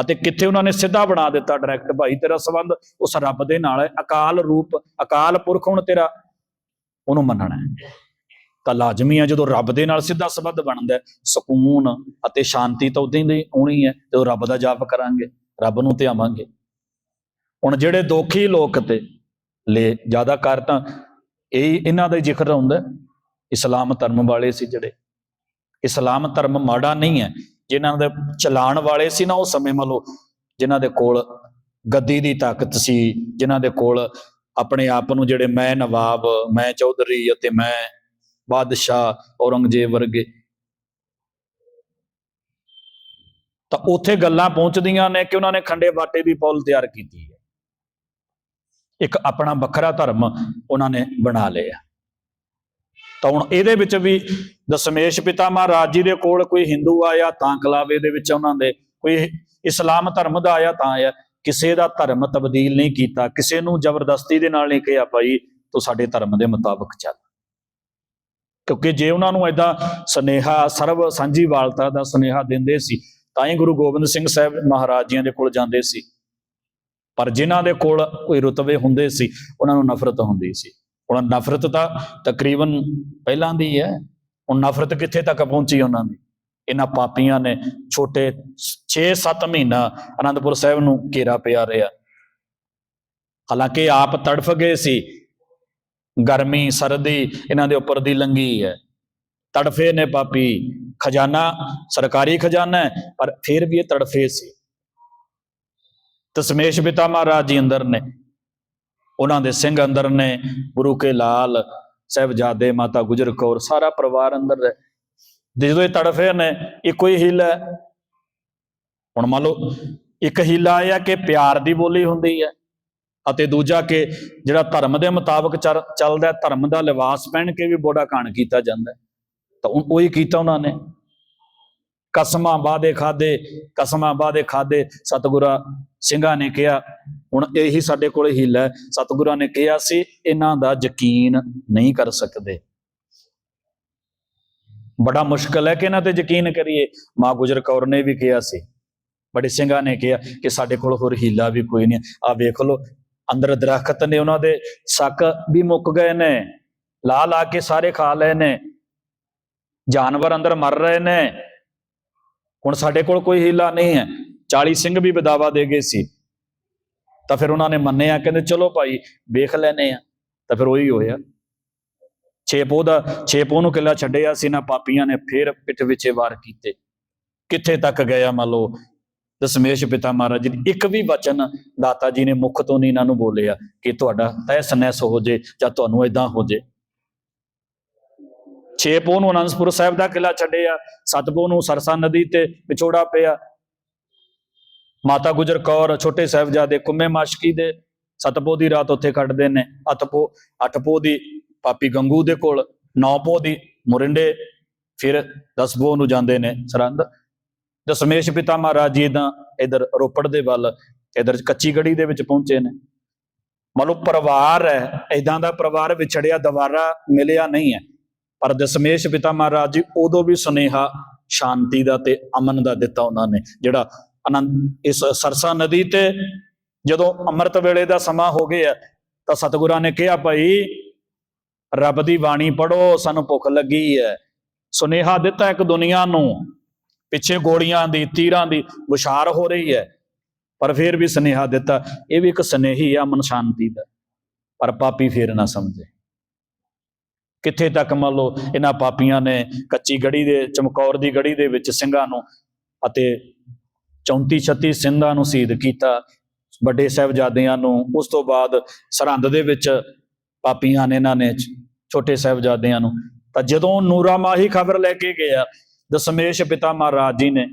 ਅਤੇ ਕਿੱਥੇ ਉਹਨਾਂ ਨੇ ਸਿੱਧਾ ਬਣਾ ਦਿੱਤਾ ਡਾਇਰੈਕਟ ਭਾਈ, ਤੇਰਾ ਸੰਬੰਧ ਉਸ ਰੱਬ ਦੇ ਨਾਲ ਹੈ, ਅਕਾਲ ਰੂਪ, ਅਕਾਲ ਪੁਰਖ ਹੁਣ ਤੇਰਾ, ਉਹਨੂੰ ਮੰਨਣਾ ਹੈ। ਤਾਂ ਲਾਜ਼ਮੀ ਹੈ ਜਦੋਂ ਰੱਬ ਦੇ ਨਾਲ ਸਿੱਧਾ ਸੰਬੰਧ ਬਣਦਾ ਸਕੂਨ ਅਤੇ ਸ਼ਾਂਤੀ ਤਾਂ ਉਦੋਂ ਹੀ ਆਉਣੀ ਹੈ, ਜਦੋਂ ਰੱਬ ਦਾ ਜਾਪ ਕਰਾਂਗੇ, ਰੱਬ ਨੂੰ ਧਿਆਵਾਂਗੇ। ਹੁਣ ਜਿਹੜੇ ਦੋਖੀ ਲੋਕ ਤੇ ਲੈ ਜ਼ਿਆਦਾ ਕਰ ਤਾਂ ਇਹ ਇਹਨਾਂ ਦਾ ਹੀ ਜ਼ਿਕਰ ਹੁੰਦਾ ਇਸਲਾਮ ਧਰਮ ਵਾਲੇ ਸੀ ਜਿਹੜੇ। ਇਸਲਾਮ ਧਰਮ ਮਾੜਾ ਨਹੀਂ ਹੈ। ਜਿਨ੍ਹਾਂ ਦੇ ਚਲਾਣ ਵਾਲੇ ਸੀ ਨਾ, ਉਹ ਸਮੇਂ ਮੰਨ ਲਓ ਜਿਨ੍ਹਾਂ ਦੇ ਕੋਲ ਗੱਦੀ ਦੀ ਤਾਕਤ ਸੀ, ਜਿਨ੍ਹਾਂ ਦੇ ਕੋਲ ਆਪਣੇ ਆਪ ਨੂੰ ਜਿਹੜੇ ਮੈਂ ਨਵਾਬ, ਮੈਂ ਚੌਧਰੀ ਅਤੇ ਮੈਂ ਬਾਦਸ਼ਾਹ ਔਰੰਗਜ਼ੇਬ ਵਰਗੇ। ਤਾਂ ਉੱਥੇ ਗੱਲਾਂ ਪਹੁੰਚਦੀਆਂ ਨੇ ਕਿ ਉਹਨਾਂ ਨੇ ਖੰਡੇ ਬਾਟੇ ਦੀ ਪੌਲ ਤਿਆਰ ਕੀਤੀ ਹੈ। ਇੱਕ ਆਪਣਾ ਵੱਖਰਾ ਧਰਮ ਉਹਨਾਂ ਨੇ ਬਣਾ ਲਿਆ। ਤਾਂ ਹੁਣ ਇਹਦੇ ਵਿੱਚ ਵੀ ਦਸ਼ਮੇਸ਼ ਪਿਤਾ ਮਹਾਰਾਜ ਜੀ ਦੇ ਕੋਲ ਕੋਈ ਹਿੰਦੂ ਆਇਆ ਤਾਂ ਕਲਾਵੇ ਦੇ ਵਿੱਚ ਉਹਨਾਂ ਦੇ, ਕੋਈ ਇਸਲਾਮ ਧਰਮ ਦਾ ਆਇਆ ਤਾਂ ਆਇਆ। ਕਿਸੇ ਦਾ ਧਰਮ ਤਬਦੀਲ ਨਹੀਂ ਕੀਤਾ, ਕਿਸੇ ਨੂੰ ਜ਼ਬਰਦਸਤੀ ਦੇ ਨਾਲ ਨਹੀਂ ਕਿਹਾ, ਭਾਈ ਤੂੰ ਸਾਡੇ ਧਰਮ ਦੇ ਮੁਤਾਬਕ ਚੱਲ। ਕਿਉਂਕਿ ਜੇ ਉਹਨਾਂ ਨੂੰ ਐਦਾਂ ਸਨੇਹਾ ਸਰਬ ਸਾਂਝੀਵਾਲਤਾ ਦਾ ਸਨੇਹਾ ਦਿੰਦੇ ਸੀ, ਤਾਂ ਹੀ ਗੁਰੂ ਗੋਬਿੰਦ ਸਿੰਘ ਸਾਹਿਬ ਮਹਾਰਾਜ ਜੀਆਂ ਦੇ ਕੋਲ ਜਾਂਦੇ ਸੀ। ਪਰ ਜਿਨ੍ਹਾਂ ਦੇ ਕੋਲ ਕੋਈ ਰੁਤਬੇ ਹੁੰਦੇ ਸੀ, ਉਹਨਾਂ ਨੂੰ ਨਫ਼ਰਤ ਹੁੰਦੀ ਸੀ। ਹੁਣ ਨਫ਼ਰਤ ਤਾਂ ਤਕਰੀਬਨ ਪਹਿਲਾਂ ਦੀ ਹੈ। ਹੁਣ ਨਫ਼ਰਤ ਕਿੱਥੇ ਤੱਕ ਪਹੁੰਚੀ ਉਹਨਾਂ ਦੀ? ਇਹਨਾਂ ਪਾਪੀਆਂ ਨੇ ਛੋਟੇ 6-7 ਮਹੀਨਾ ਅਨੰਦਪੁਰ ਸਾਹਿਬ ਨੂੰ ਘੇਰਾ ਪਿਆ ਰਿਹਾ। ਹਾਲਾਂਕਿ ਆਪ ਤੜਫ ਗਏ ਸੀ। ਗਰਮੀ, ਸਰਦੀ ਇਹਨਾਂ ਦੇ ਉੱਪਰ ਦੀ ਲੰਗੀ ਹੈ। ਤੜਫੇ ਨੇ ਪਾਪੀ। ਖਜ਼ਾਨਾ, ਸਰਕਾਰੀ ਖਜ਼ਾਨਾ ਹੈ, ਪਰ ਫਿਰ ਵੀ ਇਹ ਤੜਫੇ ਸੀ। ਤਸਮੇਸ਼ ਪਿਤਾ ਮਹਾਰਾਜ ਜੀ ਅੰਦਰ ਨੇ। ਉਹਨਾਂ ਦੇ ਸਿੰਘ ਅੰਦਰ ਨੇ, ਗੁਰੂ ਕੇ ਲਾਲ ਸਾਹਿਬਜ਼ਾਦੇ ਮਾਤਾ ਗੁਜਰ ਕੌਰ, ਸਾਰਾ ਪਰਿਵਾਰ ਅੰਦਰ ਹੈ ਜਦੋਂ ਇਹ ਤੜਫੇ ਨੇ, ਇੱਕੋ ਹੀ ਹੀਲਾ ਹੈ। ਹੁਣ ਮੰਨ ਲਓ, ਇੱਕ ਹੀਲਾ ਇਹ ਆ ਕਿ ਪਿਆਰ ਦੀ ਬੋਲੀ ਹੁੰਦੀ ਹੈ ਅਤੇ ਦੂਜਾ ਕਿ ਜਿਹੜਾ ਧਰਮ ਦੇ ਮੁਤਾਬਕ ਚੱਲਦਾ ਧਰਮ ਦਾ ਲਿਬਾਸ ਪਹਿਨ ਕੇ ਵੀ ਬੋੜਾ ਕਾਣ ਕੀਤਾ ਜਾਂਦਾ ਤਾਂ ਉਹ- ਹੀ ਕੀਤਾ ਉਹਨਾਂ ਨੇ। ਕਸਮਾਂ ਵਾਦੇ ਖਾਦੇ, ਕਸਮਾਂ ਵਾਦੇ ਖਾਦੇ, ਸਤਿਗੁਰਾਂ ਸਿੰਘਾਂ ਨੇ ਕਿਹਾ, ਹੁਣ ਇਹੀ ਸਾਡੇ ਕੋਲ ਹੀਲਾ ਹੈ। ਸਤਿਗੁਰਾਂ ਨੇ ਕਿਹਾ ਸੀ, ਇਹਨਾਂ ਦਾ ਯਕੀਨ ਨਹੀਂ ਕਰ ਸਕਦੇ। ਬੜਾ ਮੁਸ਼ਕਲ ਹੈ ਕਿ ਇਹਨਾਂ ਤੇ ਯਕੀਨ ਕਰੀਏ। ਮਾਂ ਗੁਜਰ ਕੌਰ ਨੇ ਵੀ ਕਿਹਾ ਸੀ, ਬੜੇ ਸਿੰਘਾਂ ਨੇ ਕਿਹਾ ਕਿ ਸਾਡੇ ਕੋਲ ਹੋਰ ਹੀਲਾ ਵੀ ਕੋਈ ਨਹੀਂ। ਆ ਵੇਖ ਲਓ, ਅੰਦਰ ਦਰਖਤ ਨੇ ਉਹਨਾਂ ਦੇ ਸੱਕ ਵੀ ਮੁੱਕ ਗਏ ਨੇ ਲਾ ਲਾ ਕੇ ਸਾਰੇ ਖਾ ਲਏ ਨੇ, ਜਾਨਵਰ ਅੰਦਰ ਮਰ ਰਹੇ ਨੇ। ਹੁਣ ਸਾਡੇ ਕੋਲ ਕੋਈ ਹੀਲਾ ਨਹੀਂ ਹੈ। 40 ਸਿੰਘ ਵੀ ਬਦਾਵਾ ਦੇ ਗਏ ਸੀ। ਤਾਂ ਫਿਰ ਉਹਨਾਂ ਨੇ ਮੰਨਿਆ, ਕਹਿੰਦੇ, ਚਲੋ ਭਾਈ, ਵੇਖ ਲੈਨੇ ਆ ਤਾਂ ਫਿਰ ਉਹੀ ਹੋਇਆ। ਛੇ ਪੋਹ ਦਾ, ਛੇ ਪੋਹ ਨੂੰ ਕਿਲਾ ਛੱਡਿਆ ਸੀ ਨਾ ਪਾਪੀਆਂ ਨੇ ਫਿਰ ਪਿੱਠ ਵਿਚੇ ਵਾਰ ਕੀਤੇ। ਕਿੱਥੇ ਤੱਕ ਗਿਆ ਮੰਨ ਲਓ ਦਸ਼ਮੇਸ਼ ਪਿਤਾ ਮਹਾਰਾਜ ਜੀ ਨੇ ਇੱਕ ਵੀ ਵਚਨ ਦਾਤਾ ਜੀ ਨੇ ਮੁਖ ਤੋਂ ਨਹੀਂ ਇਹਨਾਂ ਨੂੰ ਬੋਲਿਆ ਕਿ ਤੁਹਾਡਾ ਤੈਸ ਨੈਸ ਹੋ ਜੇ ਜਾਂ ਤੁਹਾਨੂੰ ਇਦਾਂ ਹੋ ਜੇ। ਛੇ ਪੋਹ ਨੂੰ ਅਨੰਦਪੁਰ ਸਾਹਿਬ ਦਾ ਕਿਲਾ ਛੱਡਿਆ, ਸੱਤ ਪੋਹ ਨੂੰ ਸਰਸਾ ਨਦੀ ਤੇ ਵਿਛੋੜਾ ਪਿਆ। ਮਾਤਾ ਗੁਜਰ ਕੌਰ, ਛੋਟੇ ਸਾਹਿਬਜ਼ਾਦੇ ਕੁੰਮੇ ਮਾਸ਼ਕੀ ਦੇ ਸਤਪੋ ਦੀ ਰਾਤ ਉੱਥੇ ਕੱਢਦੇ ਨੇ। ਅਤਪੋ ਅਠਪੋ ਦੀ ਪਾਪੀ ਗੰਗੂ ਦੇ ਕੋਲ ਨੌਪੋ ਦੀ ਮੁਰਿੰਡੇ, ਫਿਰ ਦਸਪੋ ਨੂੰ ਜਾਂਦੇ ਨੇ ਸਰੰਦ ਦਸ਼ਮੇਸ਼ ਪਿਤਾ ਮਹਾਰਾਜ ਜੀ ਦਾ ਇਧਰ ਰੋਪੜ ਦੇ ਵੱਲ, ਇਧਰ ਕੱਚੀ ਗੜੀ ਦੇ ਵਿੱਚ ਪਹੁੰਚੇ ਨੇ। ਮੰਨ ਲਓ ਪਰਿਵਾਰ ਹੈ ਇਦਾਂ ਦਾ ਪਰਿਵਾਰ ਵਿਛੜਿਆ, ਦੁਬਾਰਾ ਮਿਲਿਆ ਨਹੀਂ ਹੈ। ਪਰ ਦਸ਼ਮੇਸ਼ ਪਿਤਾ ਮਹਾਰਾਜ ਜੀ ਉਦੋਂ ਵੀ ਸੁਨੇਹਾ ਸ਼ਾਂਤੀ ਦਾ ਤੇ ਅਮਨ ਦਾ ਦਿੱਤਾ ਉਹਨਾਂ ਨੇ, ਜਿਹੜਾ ਆਨੰਦ ਇਸ ਸਰਸਾ ਨਦੀ ਤੇ ਜਦੋਂ ਅੰਮ੍ਰਿਤ ਵੇਲੇ ਦਾ ਸਮਾਂ ਹੋ ਗਿਆ, ਤਾਂ ਸਤਿਗੁਰਾਂ ਨੇ ਕਿਹਾ, ਭਾਈ, ਰੱਬ ਦੀ ਬਾਣੀ ਪੜੋ ਸਾਨੂੰ ਭੁੱਖ ਲੱਗੀ ਹੈ। ਸੁਨੇਹਾ ਦਿੱਤਾ ਇੱਕ ਦੁਨੀਆ ਨੂੰ, ਪਿੱਛੇ ਗੋਲੀਆਂ ਦੀ, ਤੀਰਾਂ ਦੀ ਵਿਸ਼ਾਰ ਹੋ ਰਹੀ ਹੈ, ਪਰ ਫਿਰ ਵੀ ਸੁਨੇਹਾ ਦਿੱਤਾ, ਇਹ ਵੀ ਇੱਕ ਸੁਨੇਹੀ ਆ ਮਨ ਸ਼ਾਂਤੀ ਦਾ। ਪਰ ਪਾਪੀ ਫੇਰ ਨਾ ਸਮਝੇ। ਕਿੱਥੇ ਤੱਕ ਮੰਨ ਲਓ ਇਹਨਾਂ ਪਾਪੀਆਂ ਨੇ ਕੱਚੀ ਗੜੀ ਦੇ, ਚਮਕੌਰ ਦੀ ਗੜੀ ਦੇ ਵਿੱਚ ਸਿੰਘਾਂ ਨੂੰ ਅਤੇ 34 36 ਸਿੰਘਾਂ ਨੂੰ ਸ਼ਹੀਦ ਕੀਤਾ। ਵੱਡੇ ਸਾਹਿਬਜ਼ਾਦਿਆਂ ਨੂੰ, ਉਸ ਤੋਂ ਬਾਅਦ ਸਰਹੰਦ ਦੇ ਵਿੱਚ ਪਾਪੀਆਂ ਨੇ ਇਹਨਾਂ ਨੇ ਛੋਟੇ ਸਾਹਿਬਜ਼ਾਦਿਆਂ ਨੂੰ। ਤਾਂ ਜਦੋਂ ਨੂਰਾ ਮਾਹੀ ਖਬਰ ਲੈ ਕੇ ਗਿਆ, ਦਸ਼ਮੇਸ਼ ਪਿਤਾ ਮਹਾਰਾਜ ਜੀ ਨੇ,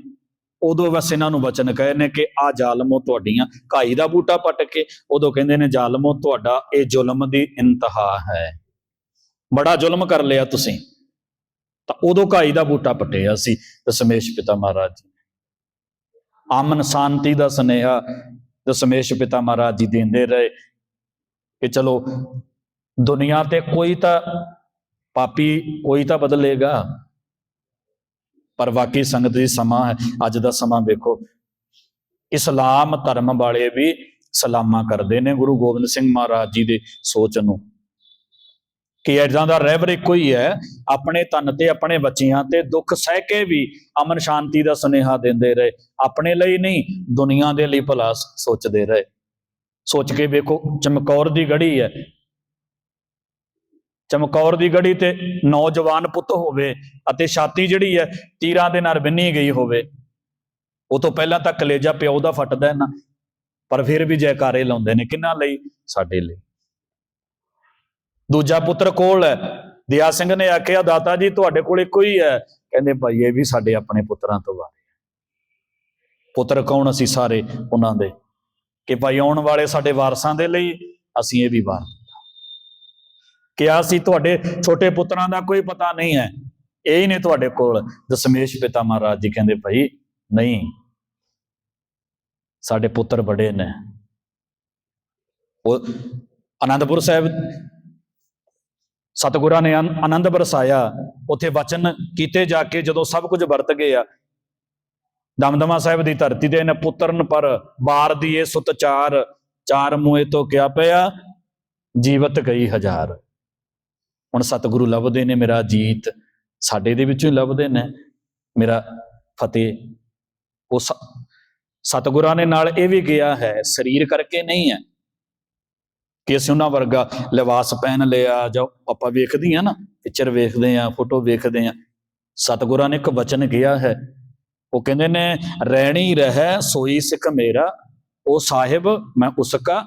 ਉਦੋਂ ਬਸ ਇਹਨਾਂ ਨੂੰ ਵਚਨ ਕਹੇ ਨੇ ਕਿ ਆ ਜ਼ਾਲਮੋ ਤੁਹਾਡੀਆਂ, ਘਾਈ ਦਾ ਬੂਟਾ ਪੱਟ ਕੇ, ਉਦੋਂ ਕਹਿੰਦੇ ਨੇ, ਜ਼ਾਲਮੋ ਤੁਹਾਡਾ, ਇਹ ਜ਼ੁਲਮ ਦੀ ਇੰਤਹਾ ਹੈ। ਬੜਾ ਜ਼ੁਲਮ ਕਰ ਲਿਆ ਤੁਸੀਂ। ਤਾਂ ਉਦੋਂ ਘਾਈ ਦਾ ਬੂਟਾ ਪੱਟਿਆ ਸੀ ਦਸ਼ਮੇਸ਼ ਪਿਤਾ ਮਹਾਰਾਜ ਜੀ। ਨੇ। ਅਮਨ ਸ਼ਾਂਤੀ ਦਾ ਸੁਨੇਹਾ ਦਸ਼ਮੇਸ਼ ਪਿਤਾ ਮਹਾਰਾਜ ਜੀ ਦਿੰਦੇ ਰਹੇ ਕਿ ਚਲੋ, ਦੁਨੀਆ ਤੇ ਕੋਈ ਤਾਂ ਪਾਪੀ ਕੋਈ ਤਾਂ ਬਦਲੇਗਾ। ਪਰ ਵਾਕਈ ਸੰਗਤ ਦੀ ਸਮਾਂ ਹੈ, ਅੱਜ ਦਾ ਸਮਾਂ ਵੇਖੋ। ਇਸਲਾਮ ਧਰਮ ਵਾਲੇ ਵੀ ਸਲਾਮਾਂ ਕਰਦੇ ਨੇ ਗੁਰੂ ਗੋਬਿੰਦ ਸਿੰਘ ਮਹਾਰਾਜ ਜੀ ਦੇ ਸੋਚ ਨੂੰ। ਕਿ ਇਦਾਂ ਦਾ ਰਹਿਬਰ ਇੱਕੋ ਹੀ ਹੈ, ਆਪਣੇ ਤਨ ਤੇ ਆਪਣੇ ਬੱਚਿਆਂ ਤੇ ਦੁੱਖ ਸਹਿ ਕੇ ਵੀ ਅਮਨ ਸ਼ਾਂਤੀ ਦਾ ਸੁਨੇਹਾ ਦਿੰਦੇ ਰਹੇ। ਆਪਣੇ ਲਈ ਨਹੀਂ, ਦੁਨੀਆ ਦੇ ਲਈ ਭਲਾ ਸੋਚਦੇ ਰਹੇ। ਸੋਚ ਕੇ ਵੇਖੋ, ਚਮਕੌਰ ਦੀ ਗੜੀ ਹੈ। ਚਮਕੌਰ ਦੀ ਗੜੀ ਤੇ ਨੌਜਵਾਨ ਪੁੱਤ ਹੋਵੇ ਅਤੇ ਛਾਤੀ ਜਿਹੜੀ ਹੈ, ਤੀਰਾਂ ਦੇ ਨਾਲ ਬੰਨੀ ਗਈ ਹੋਵੇ। ਉਹ ਤੋਂ ਪਹਿਲਾਂ ਤਾਂ ਕਲੇਜਾ ਪਿਓ ਦਾ ਫਟਦਾ ਹੈ ਨਾ। ਪਰ ਫਿਰ ਵੀ ਜੈਕਾਰੇ ਲਾਉਂਦੇ ਨੇ, ਕਿੰਨਾ ਲਈ? ਸਾਡੇ ਲਈ। ਦੂਜਾ ਪੁੱਤਰ ਕੋਲ ਹੈ। ਦਿਆ ਸਿੰਘ ਨੇ ਆਖਿਆ, ਦਾਤਾ ਜੀ, ਤੁਹਾਡੇ ਕੋਲ ਇੱਕੋ ਹੀ ਹੈ। ਕਹਿੰਦੇ, ਭਾਈ, ਇਹ ਵੀ ਸਾਡੇ ਆਪਣੇ ਪੁੱਤਰਾਂ ਤੋਂ ਵਾਰੇ ਪੁੱਤਰ ਕੌਣ ਅਸੀਂ ਸਾਰੇ ਉਹਨਾਂ ਦੇ? ਕਿ ਭਾਈ, ਆਉਣ ਵਾਲੇ ਸਾਡੇ ਵਾਰਸਾਂ ਦੇ ਲਈ ਅਸੀਂ ਇਹ ਵੀ ਵਾਰ ਕਿਹਾ ਸੀ, ਤੁਹਾਡੇ ਛੋਟੇ ਪੁੱਤਰਾਂ ਦਾ ਕੋਈ ਪਤਾ ਨਹੀਂ ਹੈ। ਇਹ ਹੀ ਨੇ ਤੁਹਾਡੇ ਕੋਲ। ਦਸ਼ਮੇਸ਼ ਪਿਤਾ ਮਹਾਰਾਜ ਜੀ ਕਹਿੰਦੇ, ਭਾਈ, ਨਹੀਂ। ਸਾਡੇ ਪੁੱਤਰ ਬੜੇ ਨੇ। ਉਹ ਆਨੰਦਪੁਰ ਸਾਹਿਬ ਸਤਿਗੁਰਾਂ ਨੇ ਆਨ- ਆਨੰਦ ਬਰਸਾਇਆ। ਉੱਥੇ ਵਚਨ ਕੀਤੇ ਜਾ ਕੇ ਜਦੋਂ ਸਭ ਕੁਝ ਵਰਤ ਗਏ ਆ। ਦਮਦਮਾ ਸਾਹਿਬ ਦੀ ਧਰਤੀ ਤੇ ਨੇ ਪੁੱਤਰਨ ਪਰ ਬਾਰ ਦੀਏ ਸੁਤ ਚਾਰ ਚਾਰ ਮੂਏ ਤੋਂ ਕਿਆ ਪਿਆ? ਜੀਵਤ ਗਈ ਹਜ਼ਾਰ। ਹੁਣ ਸਤਿਗੁਰੂ ਲੱਭਦੇ ਨੇ ਮੇਰਾ ਜੀਤ। ਸਾਡੇ ਦੇ ਵਿੱਚੋਂ ਹੀ ਲੱਭਦੇ ਨੇ ਮੇਰਾ ਫਤਿਹ। ਉਹ ਸ- ਸਤਿਗੁਰਾਂ ਨੇ ਨਾਲ ਇਹ ਵੀ ਗਿਆ ਹੈ, ਸਰੀਰ ਕਰਕੇ ਨਹੀਂ ਹੈ। ਕਿ ਅਸੀਂ ਉਹਨਾਂ ਵਰਗਾ ਲਿਬਾਸ ਪਹਿਨ ਲਿਆ ਜਾਂ ਆਪਾਂ ਵੇਖਦੇ ਆ ਨਾ ਪਿਕਚਰ ਵੇਖਦੇ ਆ ਫੋਟੋ ਵੇਖਦੇ ਆ ਸਤਿਗੁਰਾਂ ਨੇ ਇੱਕ ਵਚਨ ਕਿਹਾ ਹੈ। ਉਹ ਕਹਿੰਦੇ ਨੇ, ਰਹਿਣੀ ਰਹਿ, ਸੋਈ ਸਿੱਖ ਮੇਰਾ, ਉਹ ਸਾਹਿਬ, ਮੈਂ ਉਸਕਾ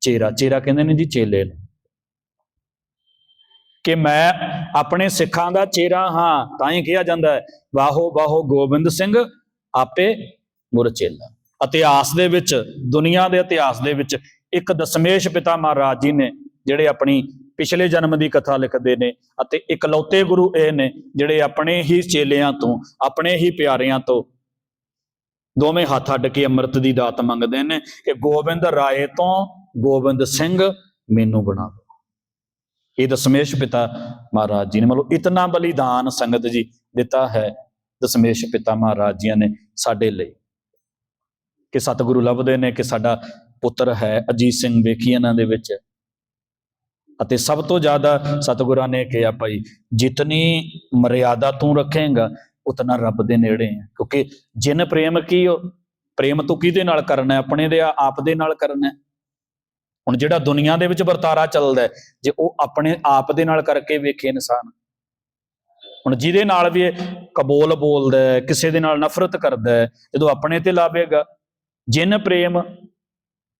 ਚੇਰਾ। ਚੇਰਾ ਕਹਿੰਦੇ ਨੇ ਜੀ ਚੇਲੇ ਨੂੰ। ਕਿ ਮੈਂ ਆਪਣੇ ਸਿੱਖਾਂ ਦਾ ਚੇਰਾ ਹਾਂ, ਤਾਂ ਹੀ ਕਿਹਾ ਜਾਂਦਾ ਹੈ, ਵਾਹੋ ਵਾਹੋ ਗੋਬਿੰਦ ਸਿੰਘ, ਆਪੇ ਮੁਰ ਚੇਲਾ। ਇਤਿਹਾਸ ਦੇ ਵਿੱਚ, ਦੁਨੀਆ ਦੇ ਇਤਿਹਾਸ ਦੇ ਵਿੱਚ ਇੱਕ ਦਸ਼ਮੇਸ਼ ਪਿਤਾ ਮਹਾਰਾਜ ਜੀ ਨੇ, ਜਿਹੜੇ ਆਪਣੀ ਪਿਛਲੇ ਜਨਮ ਦੀ ਕਥਾ ਲਿਖਦੇ ਨੇ ਅਤੇ ਇਕਲੌਤੇ ਗੁਰੂ ਇਹ ਨੇ, ਜਿਹੜੇ ਆਪਣੇ ਹੀ ਚੇਲਿਆਂ ਤੋਂ, ਆਪਣੇ ਹੀ ਪਿਆਰਿਆਂ ਤੋਂ ਦੋਵੇਂ ਹੱਥ ਅੱਡ ਕੇ ਅੰਮ੍ਰਿਤ ਦੀ ਦਾਤ ਮੰਗਦੇ ਨੇ ਕਿ ਗੋਬਿੰਦ ਰਾਏ ਤੋਂ ਗੋਬਿੰਦ ਸਿੰਘ ਮੈਨੂੰ ਬਣਾ ਦਿਓ। ਇਹ ਦਸ਼ਮੇਸ਼ ਪਿਤਾ ਮਹਾਰਾਜ ਜੀ ਨੇ, ਮਤਲਬ ਇਤਨਾ ਬਲੀਦਾਨ ਸੰਗਤ ਜੀ ਦਿੱਤਾ ਹੈ ਦਸ਼ਮੇਸ਼ ਪਿਤਾ ਮਹਾਰਾਜ ਜੀ ਨੇ ਸਾਡੇ ਲਈ ਕਿ ਸਤਿਗੁਰੂ ਲੱਭਦੇ ਨੇ, ਕਿ ਸਾਡਾ ਪੁੱਤਰ ਹੈ ਅਜੀਤ ਸਿੰਘ ਵੇਖੀ ਇਹਨਾਂ ਦੇ ਵਿੱਚ। ਅਤੇ ਸਭ ਤੋਂ ਜ਼ਿਆਦਾ ਸਤਿਗੁਰਾਂ ਨੇ ਕਿਹਾ, ਭਾਈ, ਜਿਤਨੀ ਮਰਿਆਦਾ ਤੂੰ ਰੱਖੇਂਗਾ, ਉਤਨਾ ਰੱਬ ਦੇ ਨੇੜੇ ਹੈ। ਕਿਉਂਕਿ ਜਿਨ ਪ੍ਰੇਮ ਕੀਓ, ਪ੍ਰੇਮ ਤੂੰ ਕਿਹਦੇ ਨਾਲ ਕਰਨਾ ਹੈ? ਆਪਣੇ ਦੇ ਆਪ ਦੇ ਨਾਲ ਕਰਨਾ ਹੈ। ਹੁਣ ਜਿਹੜਾ ਦੁਨੀਆ ਦੇ ਵਿੱਚ ਵਰਤਾਰਾ ਚੱਲਦਾ ਹੈ, ਜੇ ਉਹ ਆਪਣੇ ਆਪ ਦੇ ਨਾਲ ਕਰਕੇ ਵੇਖੇ ਇਨਸਾਨ, ਹੁਣ ਜਿਹਦੇ ਨਾਲ ਵੀ ਇਹ ਕਬੂਲ ਬੋਲਦਾ ਹੈ, ਕਿਸੇ ਦੇ ਨਾਲ ਨਫ਼ਰਤ ਕਰਦਾ ਹੈ, ਜਦੋਂ ਆਪਣੇ ਤੇ ਲਾਵੇਗਾ, ਜਿਨ ਪ੍ਰੇਮ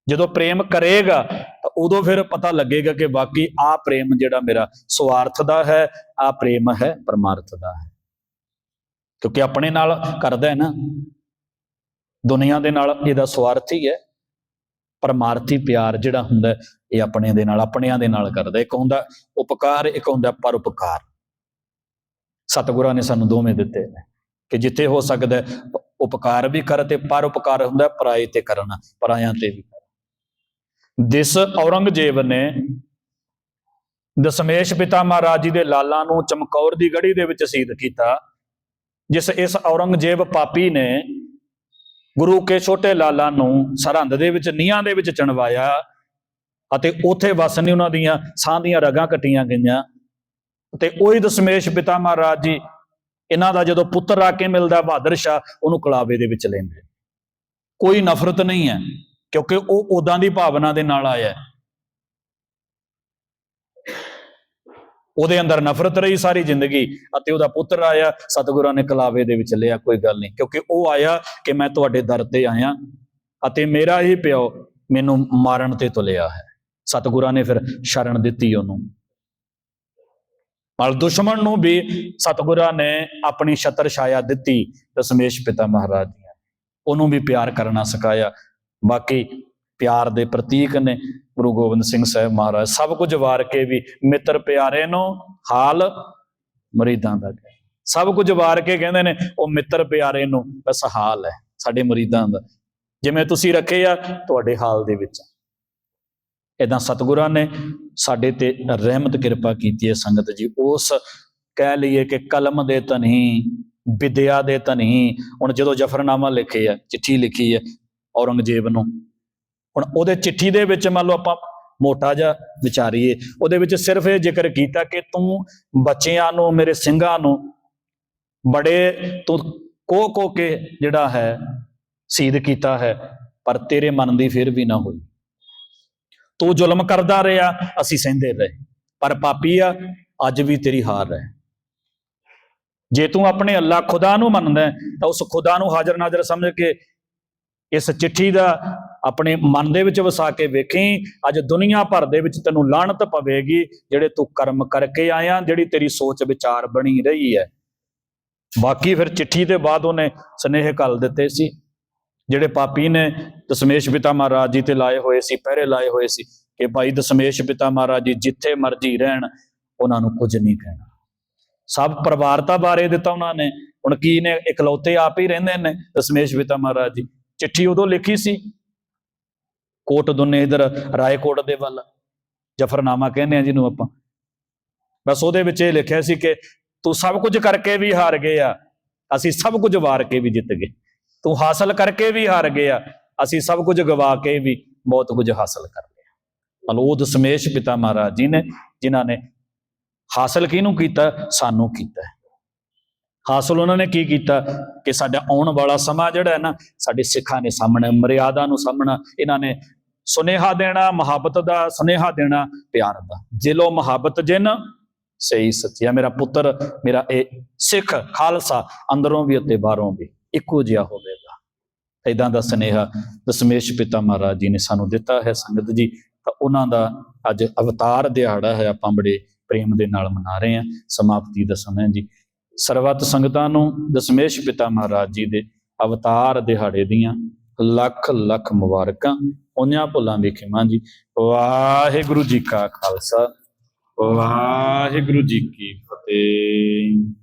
ਜਦੋਂ ਪ੍ਰੇਮ ਕਰੇਗਾ ਤਾਂ ਉਦੋਂ ਫਿਰ ਪਤਾ ਲੱਗੇਗਾ ਕਿ ਬਾਕੀ ਆ ਪ੍ਰੇਮ ਜਿਹੜਾ ਮੇਰਾ ਸਵਾਰਥ ਦਾ ਹੈ ਆ ਪ੍ਰੇਮ ਹੈ ਪਰਮਾਰਥ ਦਾ ਹੈ। ਕਿਉਂਕਿ ਆਪਣੇ ਨਾਲ ਕਰਦਾ ਹੈ ਨਾ। ਦੁਨੀਆ ਦੇ ਨਾਲ ਇਹਦਾ ਸਵਾਰਥ ਹੀ ਹੈ। ਪਰਮਾਰਥੀ ਪਿਆਰ ਜਿਹੜਾ ਹੁੰਦਾ ਇਹ ਆਪਣੇ ਦੇ ਨਾਲ ਆਪਣਿਆਂ ਦੇ ਨਾਲ ਕਰਦਾ। ਇੱਕ ਹੁੰਦਾ ਉਪਕਾਰ ਇੱਕ ਹੁੰਦਾ ਪਰਉਪਕਾਰ। ਸਤਿਗੁਰਾਂ ਨੇ ਸਾਨੂੰ ਦੋਵੇਂ ਦਿੱਤੇ ਨੇ। ਕਿ ਜਿੱਥੇ ਹੋ ਸਕਦਾ ਉਪਕਾਰ ਵੀ ਕਰ ਤੇ ਪਰਉਪਕਾਰ ਹੁੰਦਾ ਹੈ, ਪਰਾਏ ਤੇ ਕਰਨਾ ਪਰਾਇਆਂ ਤੇ ਵੀ ਦਿਸ ਔਰੰਗਜ਼ੇਬ ਨੇ ਦਸ਼ਮੇਸ਼ ਪਿਤਾ ਮਹਾਰਾਜ ਜੀ ਦੇ ਲਾਲਾਂ ਨੂੰ ਚਮਕੌਰ ਦੀ ਗੜੀ ਦੇ ਵਿੱਚ ਸ਼ਹੀਦ ਕੀਤਾ, ਜਿਸ ਇਸ ਔਰੰਗਜ਼ੇਬ ਪਾਪੀ ਨੇ ਗੁਰੂ ਕੇ ਛੋਟੇ ਲਾਲਾਂ ਨੂੰ ਸਰਹੰਦ ਦੇ ਵਿੱਚ, ਨੀਹਾਂ ਦੇ ਵਿੱਚ ਚਣਵਾਇਆ ਅਤੇ ਉਥੇ ਵਸਨੇ ਉਹਨਾਂ ਦੀਆਂ ਸਾਹ ਦੀਆਂ ਰਗਾਂ ਕੱਟੀਆਂ ਗਈਆਂ। ਤੇ ਉਹੀ ਦਸ਼ਮੇਸ਼ ਪਿਤਾ ਮਹਾਰਾਜ ਜੀ ਇਹਨਾਂ ਦਾ ਜਦੋਂ ਪੁੱਤਰ ਆ ਕੇ ਮਿਲਦਾ, ਬਹਾਦਰ ਸ਼ਾਹ ਉਹਨੂੰ ਕਲਾਵੇ ਦੇ ਵਿੱਚ ਲੈਂਦੇ। ਕੋਈ ਨਫ਼ਰਤ ਨਹੀਂ ਹੈ। ਕਿਉਂਕਿ ਉਹ ਉਦਾਂ ਦੀ ਭਾਵਨਾ ਦੇ ਨਾਲ ਆਇਆ ਉਹਦੇ ਅੰਦਰ ਨਫ਼ਰਤ ਰਹੀ ਸਾਰੀ ਜ਼ਿੰਦਗੀ ਅਤੇ ਉਹਦਾ ਪੁੱਤਰ ਆਇਆ, ਸਤਿਗੁਰਾਂ ਨੇ ਕਲਾਵੇ ਦੇ ਵਿੱਚ ਲਿਆ, ਕੋਈ ਗੱਲ ਨਹੀਂ। ਕਿਉਂਕਿ ਉਹ ਆਇਆ ਕਿ ਮੈਂ ਤੁਹਾਡੇ ਦਰ ਤੇ ਆਇਆ ਅਤੇ ਮੇਰਾ ਹੀ ਪਿਓ ਮੈਨੂੰ ਮਾਰਨ ਤੇ ਤੁਲਿਆ ਹੈ। ਸਤਿਗੁਰਾਂ ਨੇ ਫਿਰ ਸ਼ਰਨ ਦਿੱਤੀ ਉਹਨੂੰ। ਨਾਲ ਦੁਸ਼ਮਣ ਨੂੰ ਵੀ ਸਤਿਗੁਰਾਂ ਨੇ ਆਪਣੀ ਛਤਰ ਛਾਇਆ ਦਿੱਤੀ ਦਸ਼ਮੇਸ਼ ਪਿਤਾ ਮਹਾਰਾਜ ਦੀਆਂ। ਨੇ। ਉਹਨੂੰ ਵੀ ਪਿਆਰ ਕਰਨਾ ਸਿਖਾਇਆ। ਬਾਕੀ ਪਿਆਰ ਦੇ ਪ੍ਰਤੀਕ ਨੇ ਗੁਰੂ ਗੋਬਿੰਦ ਸਿੰਘ ਸਾਹਿਬ ਮਹਾਰਾਜ। ਸਭ ਕੁਝ ਵਾਰ ਕੇ ਵੀ ਮਿੱਤਰ ਪਿਆਰੇ ਨੂੰ, ਹਾਲ ਮਰੀਦਾਂ ਦਾ ਸਭ ਕੁਝ ਵਾਰ ਕੇ ਕਹਿੰਦੇ ਨੇ, ਉਹ ਮਿੱਤਰ ਪਿਆਰੇ ਨੂੰ, ਬਸ ਹਾਲ ਹੈ ਸਾਡੇ ਮਰੀਦਾਂ ਦਾ। ਜਿਵੇਂ ਤੁਸੀਂ ਰੱਖੇ ਆ, ਤੁਹਾਡੇ ਹਾਲ ਦੇ ਵਿੱਚ ਇਦਾਂ ਸਤਿਗੁਰਾਂ ਨੇ ਸਾਡੇ ਤੇ ਰਹਿਮਤ ਕਿਰਪਾ ਕੀਤੀ ਹੈ ਸੰਗਤ ਜੀ। ਉਸ ਕਹਿ ਲਈਏ ਕਿ ਕਲਮ ਦੇ ਤਨਹੀ ਵਿਦਿਆ ਦੇ ਤਨਹੀ ਹੁਣ ਜਦੋਂ ਜਫਰਨਾਮਾ ਲਿਖੇ ਆ, ਚਿੱਠੀ ਲਿਖੀ ਹੈ ਔਰੰਗਜ਼ੇਬ ਨੂੰ। ਹੁਣ ਉਹਦੇ ਚਿੱਠੀ ਦੇ ਵਿੱਚ ਮੰਨ ਲਓ ਆਪਾਂ ਮੋਟਾ ਜਿਹਾ ਵਿਚਾਰੀਏ, ਉਹਦੇ ਵਿੱਚ ਸਿਰਫ ਇਹ ਜ਼ਿਕਰ ਕੀਤਾ ਕਿ ਤੂੰ ਬੱਚਿਆਂ ਨੂੰ, ਮੇਰੇ ਸਿੰਘਾਂ ਨੂੰ ਬੜੇ ਤੂੰ ਕੋ ਕੋ ਕੇ ਜਿਹੜਾ ਹੈ ਸ਼ਹੀਦ ਕੀਤਾ ਹੈ, ਪਰ ਤੇਰੇ ਮਨ ਦੀ ਫਿਰ ਵੀ ਨਾ ਹੋਈ। ਤੂੰ ਜ਼ੁਲਮ ਕਰਦਾ ਰਿਹਾ, ਅਸੀਂ ਸਹਿੰਦੇ ਰਹੇ, ਪਰ ਪਾਪੀ ਆ, ਅੱਜ ਵੀ ਤੇਰੀ ਹਾਰ ਹੈ। ਜੇ ਤੂੰ ਆਪਣੇ ਅੱਲਾ ਖੁਦਾ ਨੂੰ ਮੰਨਦਾ ਤਾਂ ਉਸ ਖੁਦਾ ਨੂੰ ਹਾਜ਼ਰ ਨਾਜ਼ਰ ਸਮਝ ਕੇ ਇਸ ਚਿੱਠੀ ਦਾ ਆਪਣੇ ਮਨ ਦੇ ਵਿੱਚ ਵਸਾ ਕੇ ਵੇਖੀ, ਅੱਜ ਦੁਨੀਆ ਭਰ ਦੇ ਵਿੱਚ ਤੈਨੂੰ ਲਾਹਣਤ ਪਵੇਗੀ, ਜਿਹੜੇ ਤੂੰ ਕਰਮ ਕਰਕੇ ਆਇਆ, ਜਿਹੜੀ ਤੇਰੀ ਸੋਚ ਵਿਚਾਰ ਬਣੀ ਰਹੀ ਹੈ। ਬਾਕੀ ਫਿਰ ਚਿੱਠੀ ਦੇ ਬਾਅਦ ਉਹਨੇ ਸਨੇਹ ਘੱਲ ਦਿੱਤੇ ਸੀ, ਜਿਹੜੇ ਪਾਪੀ ਨੇ ਦਸ਼ਮੇਸ਼ ਪਿਤਾ ਮਹਾਰਾਜ ਜੀ ਤੇ ਲਾਏ ਹੋਏ ਸੀ, ਪਹਿਰੇ ਲਾਏ ਹੋਏ ਸੀ, ਕਿ ਭਾਈ ਦਸ਼ਮੇਸ਼ ਪਿਤਾ ਮਹਾਰਾਜ ਜੀ ਜਿੱਥੇ ਮਰਜ਼ੀ ਰਹਿਣ, ਉਹਨਾਂ ਨੂੰ ਕੁਝ ਨਹੀਂ ਕਹਿਣਾ। ਸਭ ਪਰਿਵਾਰਤਾ ਬਾਰੇ ਦਿੱਤਾ ਉਹਨਾਂ ਨੇ, ਹੁਣ ਕੀ ਨੇ, ਇਕਲੌਤੇ ਆਪ ਹੀ ਰਹਿੰਦੇ ਨੇ ਦਸ਼ਮੇਸ਼ ਪਿਤਾ ਮਹਾਰਾਜ ਜੀ। ਚਿੱਠੀ ਉਦੋਂ ਲਿਖੀ ਸੀ। ਕੋਟ ਦੁੰਨੇ ਇਧਰ, ਰਾਏਕੋਟ ਦੇ ਵੱਲ। ਜਫਰਨਾਮਾ ਕਹਿੰਦੇ ਆ ਜਿਹਨੂੰ ਆਪਾਂ। ਬਸ ਉਹਦੇ ਵਿੱਚ ਇਹ ਲਿਖਿਆ ਸੀ ਕਿ ਤੂੰ ਸਭ ਕੁਝ ਕਰਕੇ ਵੀ ਹਾਰ ਗਏ ਆ ਅਸੀਂ ਸਭ ਕੁਝ ਵਾਰ ਕੇ ਵੀ ਜਿੱਤ ਗਏ। ਤੂੰ ਹਾਸਲ ਕਰਕੇ ਵੀ ਹਾਰ ਗਏ ਆ ਅਸੀਂ ਸਭ ਕੁਝ ਗਵਾ ਕੇ ਵੀ ਬਹੁਤ ਕੁਝ ਹਾਸਲ ਕਰ ਲਿਆ। ਮਤਲਬ ਉਹ ਦਸ਼ਮੇਸ਼ ਪਿਤਾ ਮਹਾਰਾਜ ਜੀ ਨੇ, ਜਿਨ੍ਹਾਂ ਨੇ ਹਾਸਲ ਕਿਹਨੂੰ ਕੀਤਾ? ਸਾਨੂੰ ਕੀਤਾ। ਹਾਸਲ ਉਹਨਾਂ ਨੇ ਕੀ ਕੀਤਾ? ਕਿ ਸਾਡਾ ਆਉਣ ਵਾਲਾ ਸਮਾਂ ਜਿਹੜਾ ਹੈ ਨਾ, ਸਾਡੇ ਸਿੱਖਾਂ ਨੇ ਸਾਹਮਣੇ, ਮਰਿਆਦਾ ਨੂੰ ਸਾਹਮਣਾ, ਇਹਨਾਂ ਨੇ ਸੁਨੇਹਾ ਦੇਣਾ, ਮੁਹੱਬਤ ਦਾ ਸੁਨੇਹਾ ਦੇਣਾ, ਪਿਆਰ ਦਾ। ਜਿਲੋ ਮੁਹੱਬਤ ਜਿਨ, ਸਹੀ ਸੱਚਿਆ ਮੇਰਾ ਪੁੱਤਰ, ਮੇਰਾ ਇਹ ਸਿੱਖ ਖਾਲਸਾ ਅੰਦਰੋਂ ਵੀ ਅਤੇ ਬਾਹਰੋਂ ਵੀ ਇੱਕੋ ਜਿਹਾ ਹੋਵੇਗਾ। ਇਦਾਂ ਦਾ ਸੁਨੇਹਾ ਦਸ਼ਮੇਸ਼ ਪਿਤਾ ਮਹਾਰਾਜ ਜੀ ਨੇ ਸਾਨੂੰ ਦਿੱਤਾ ਹੈ ਸੰਗਤ ਜੀ। ਤਾਂ ਉਹਨਾਂ ਦਾ ਅੱਜ ਅਵਤਾਰ ਦਿਹਾੜਾ ਹੈ, ਆਪਾਂ ਬੜੇ ਪ੍ਰੇਮ ਦੇ ਨਾਲ ਮਨਾ ਰਹੇ ਹਾਂ। ਸਮਾਪਤੀ ਦਾ ਸਮਾਂ ਜੀ। ਸਰਬੱਤ ਸੰਗਤਾਂ ਨੂੰ, ਦਸ਼ਮੇਸ਼ ਪਿਤਾ ਮਹਾਰਾਜ ਜੀ ਦੇ ਅਵਤਾਰ ਦਿਹਾੜੇ ਦੀਆਂ ਲੱਖ ਲੱਖ ਮੁਬਾਰਕਾਂ ਉਹਨਾਂ ਭੁੱਲਾਂ ਦੀ ਖਿਮਾ ਜੀ। ਵਾਹਿਗੁਰੂ ਜੀ ਕਾ ਖਾਲਸਾ, ਵਾਹਿਗੁਰੂ ਜੀ ਕੀ ਫਤਿਹ।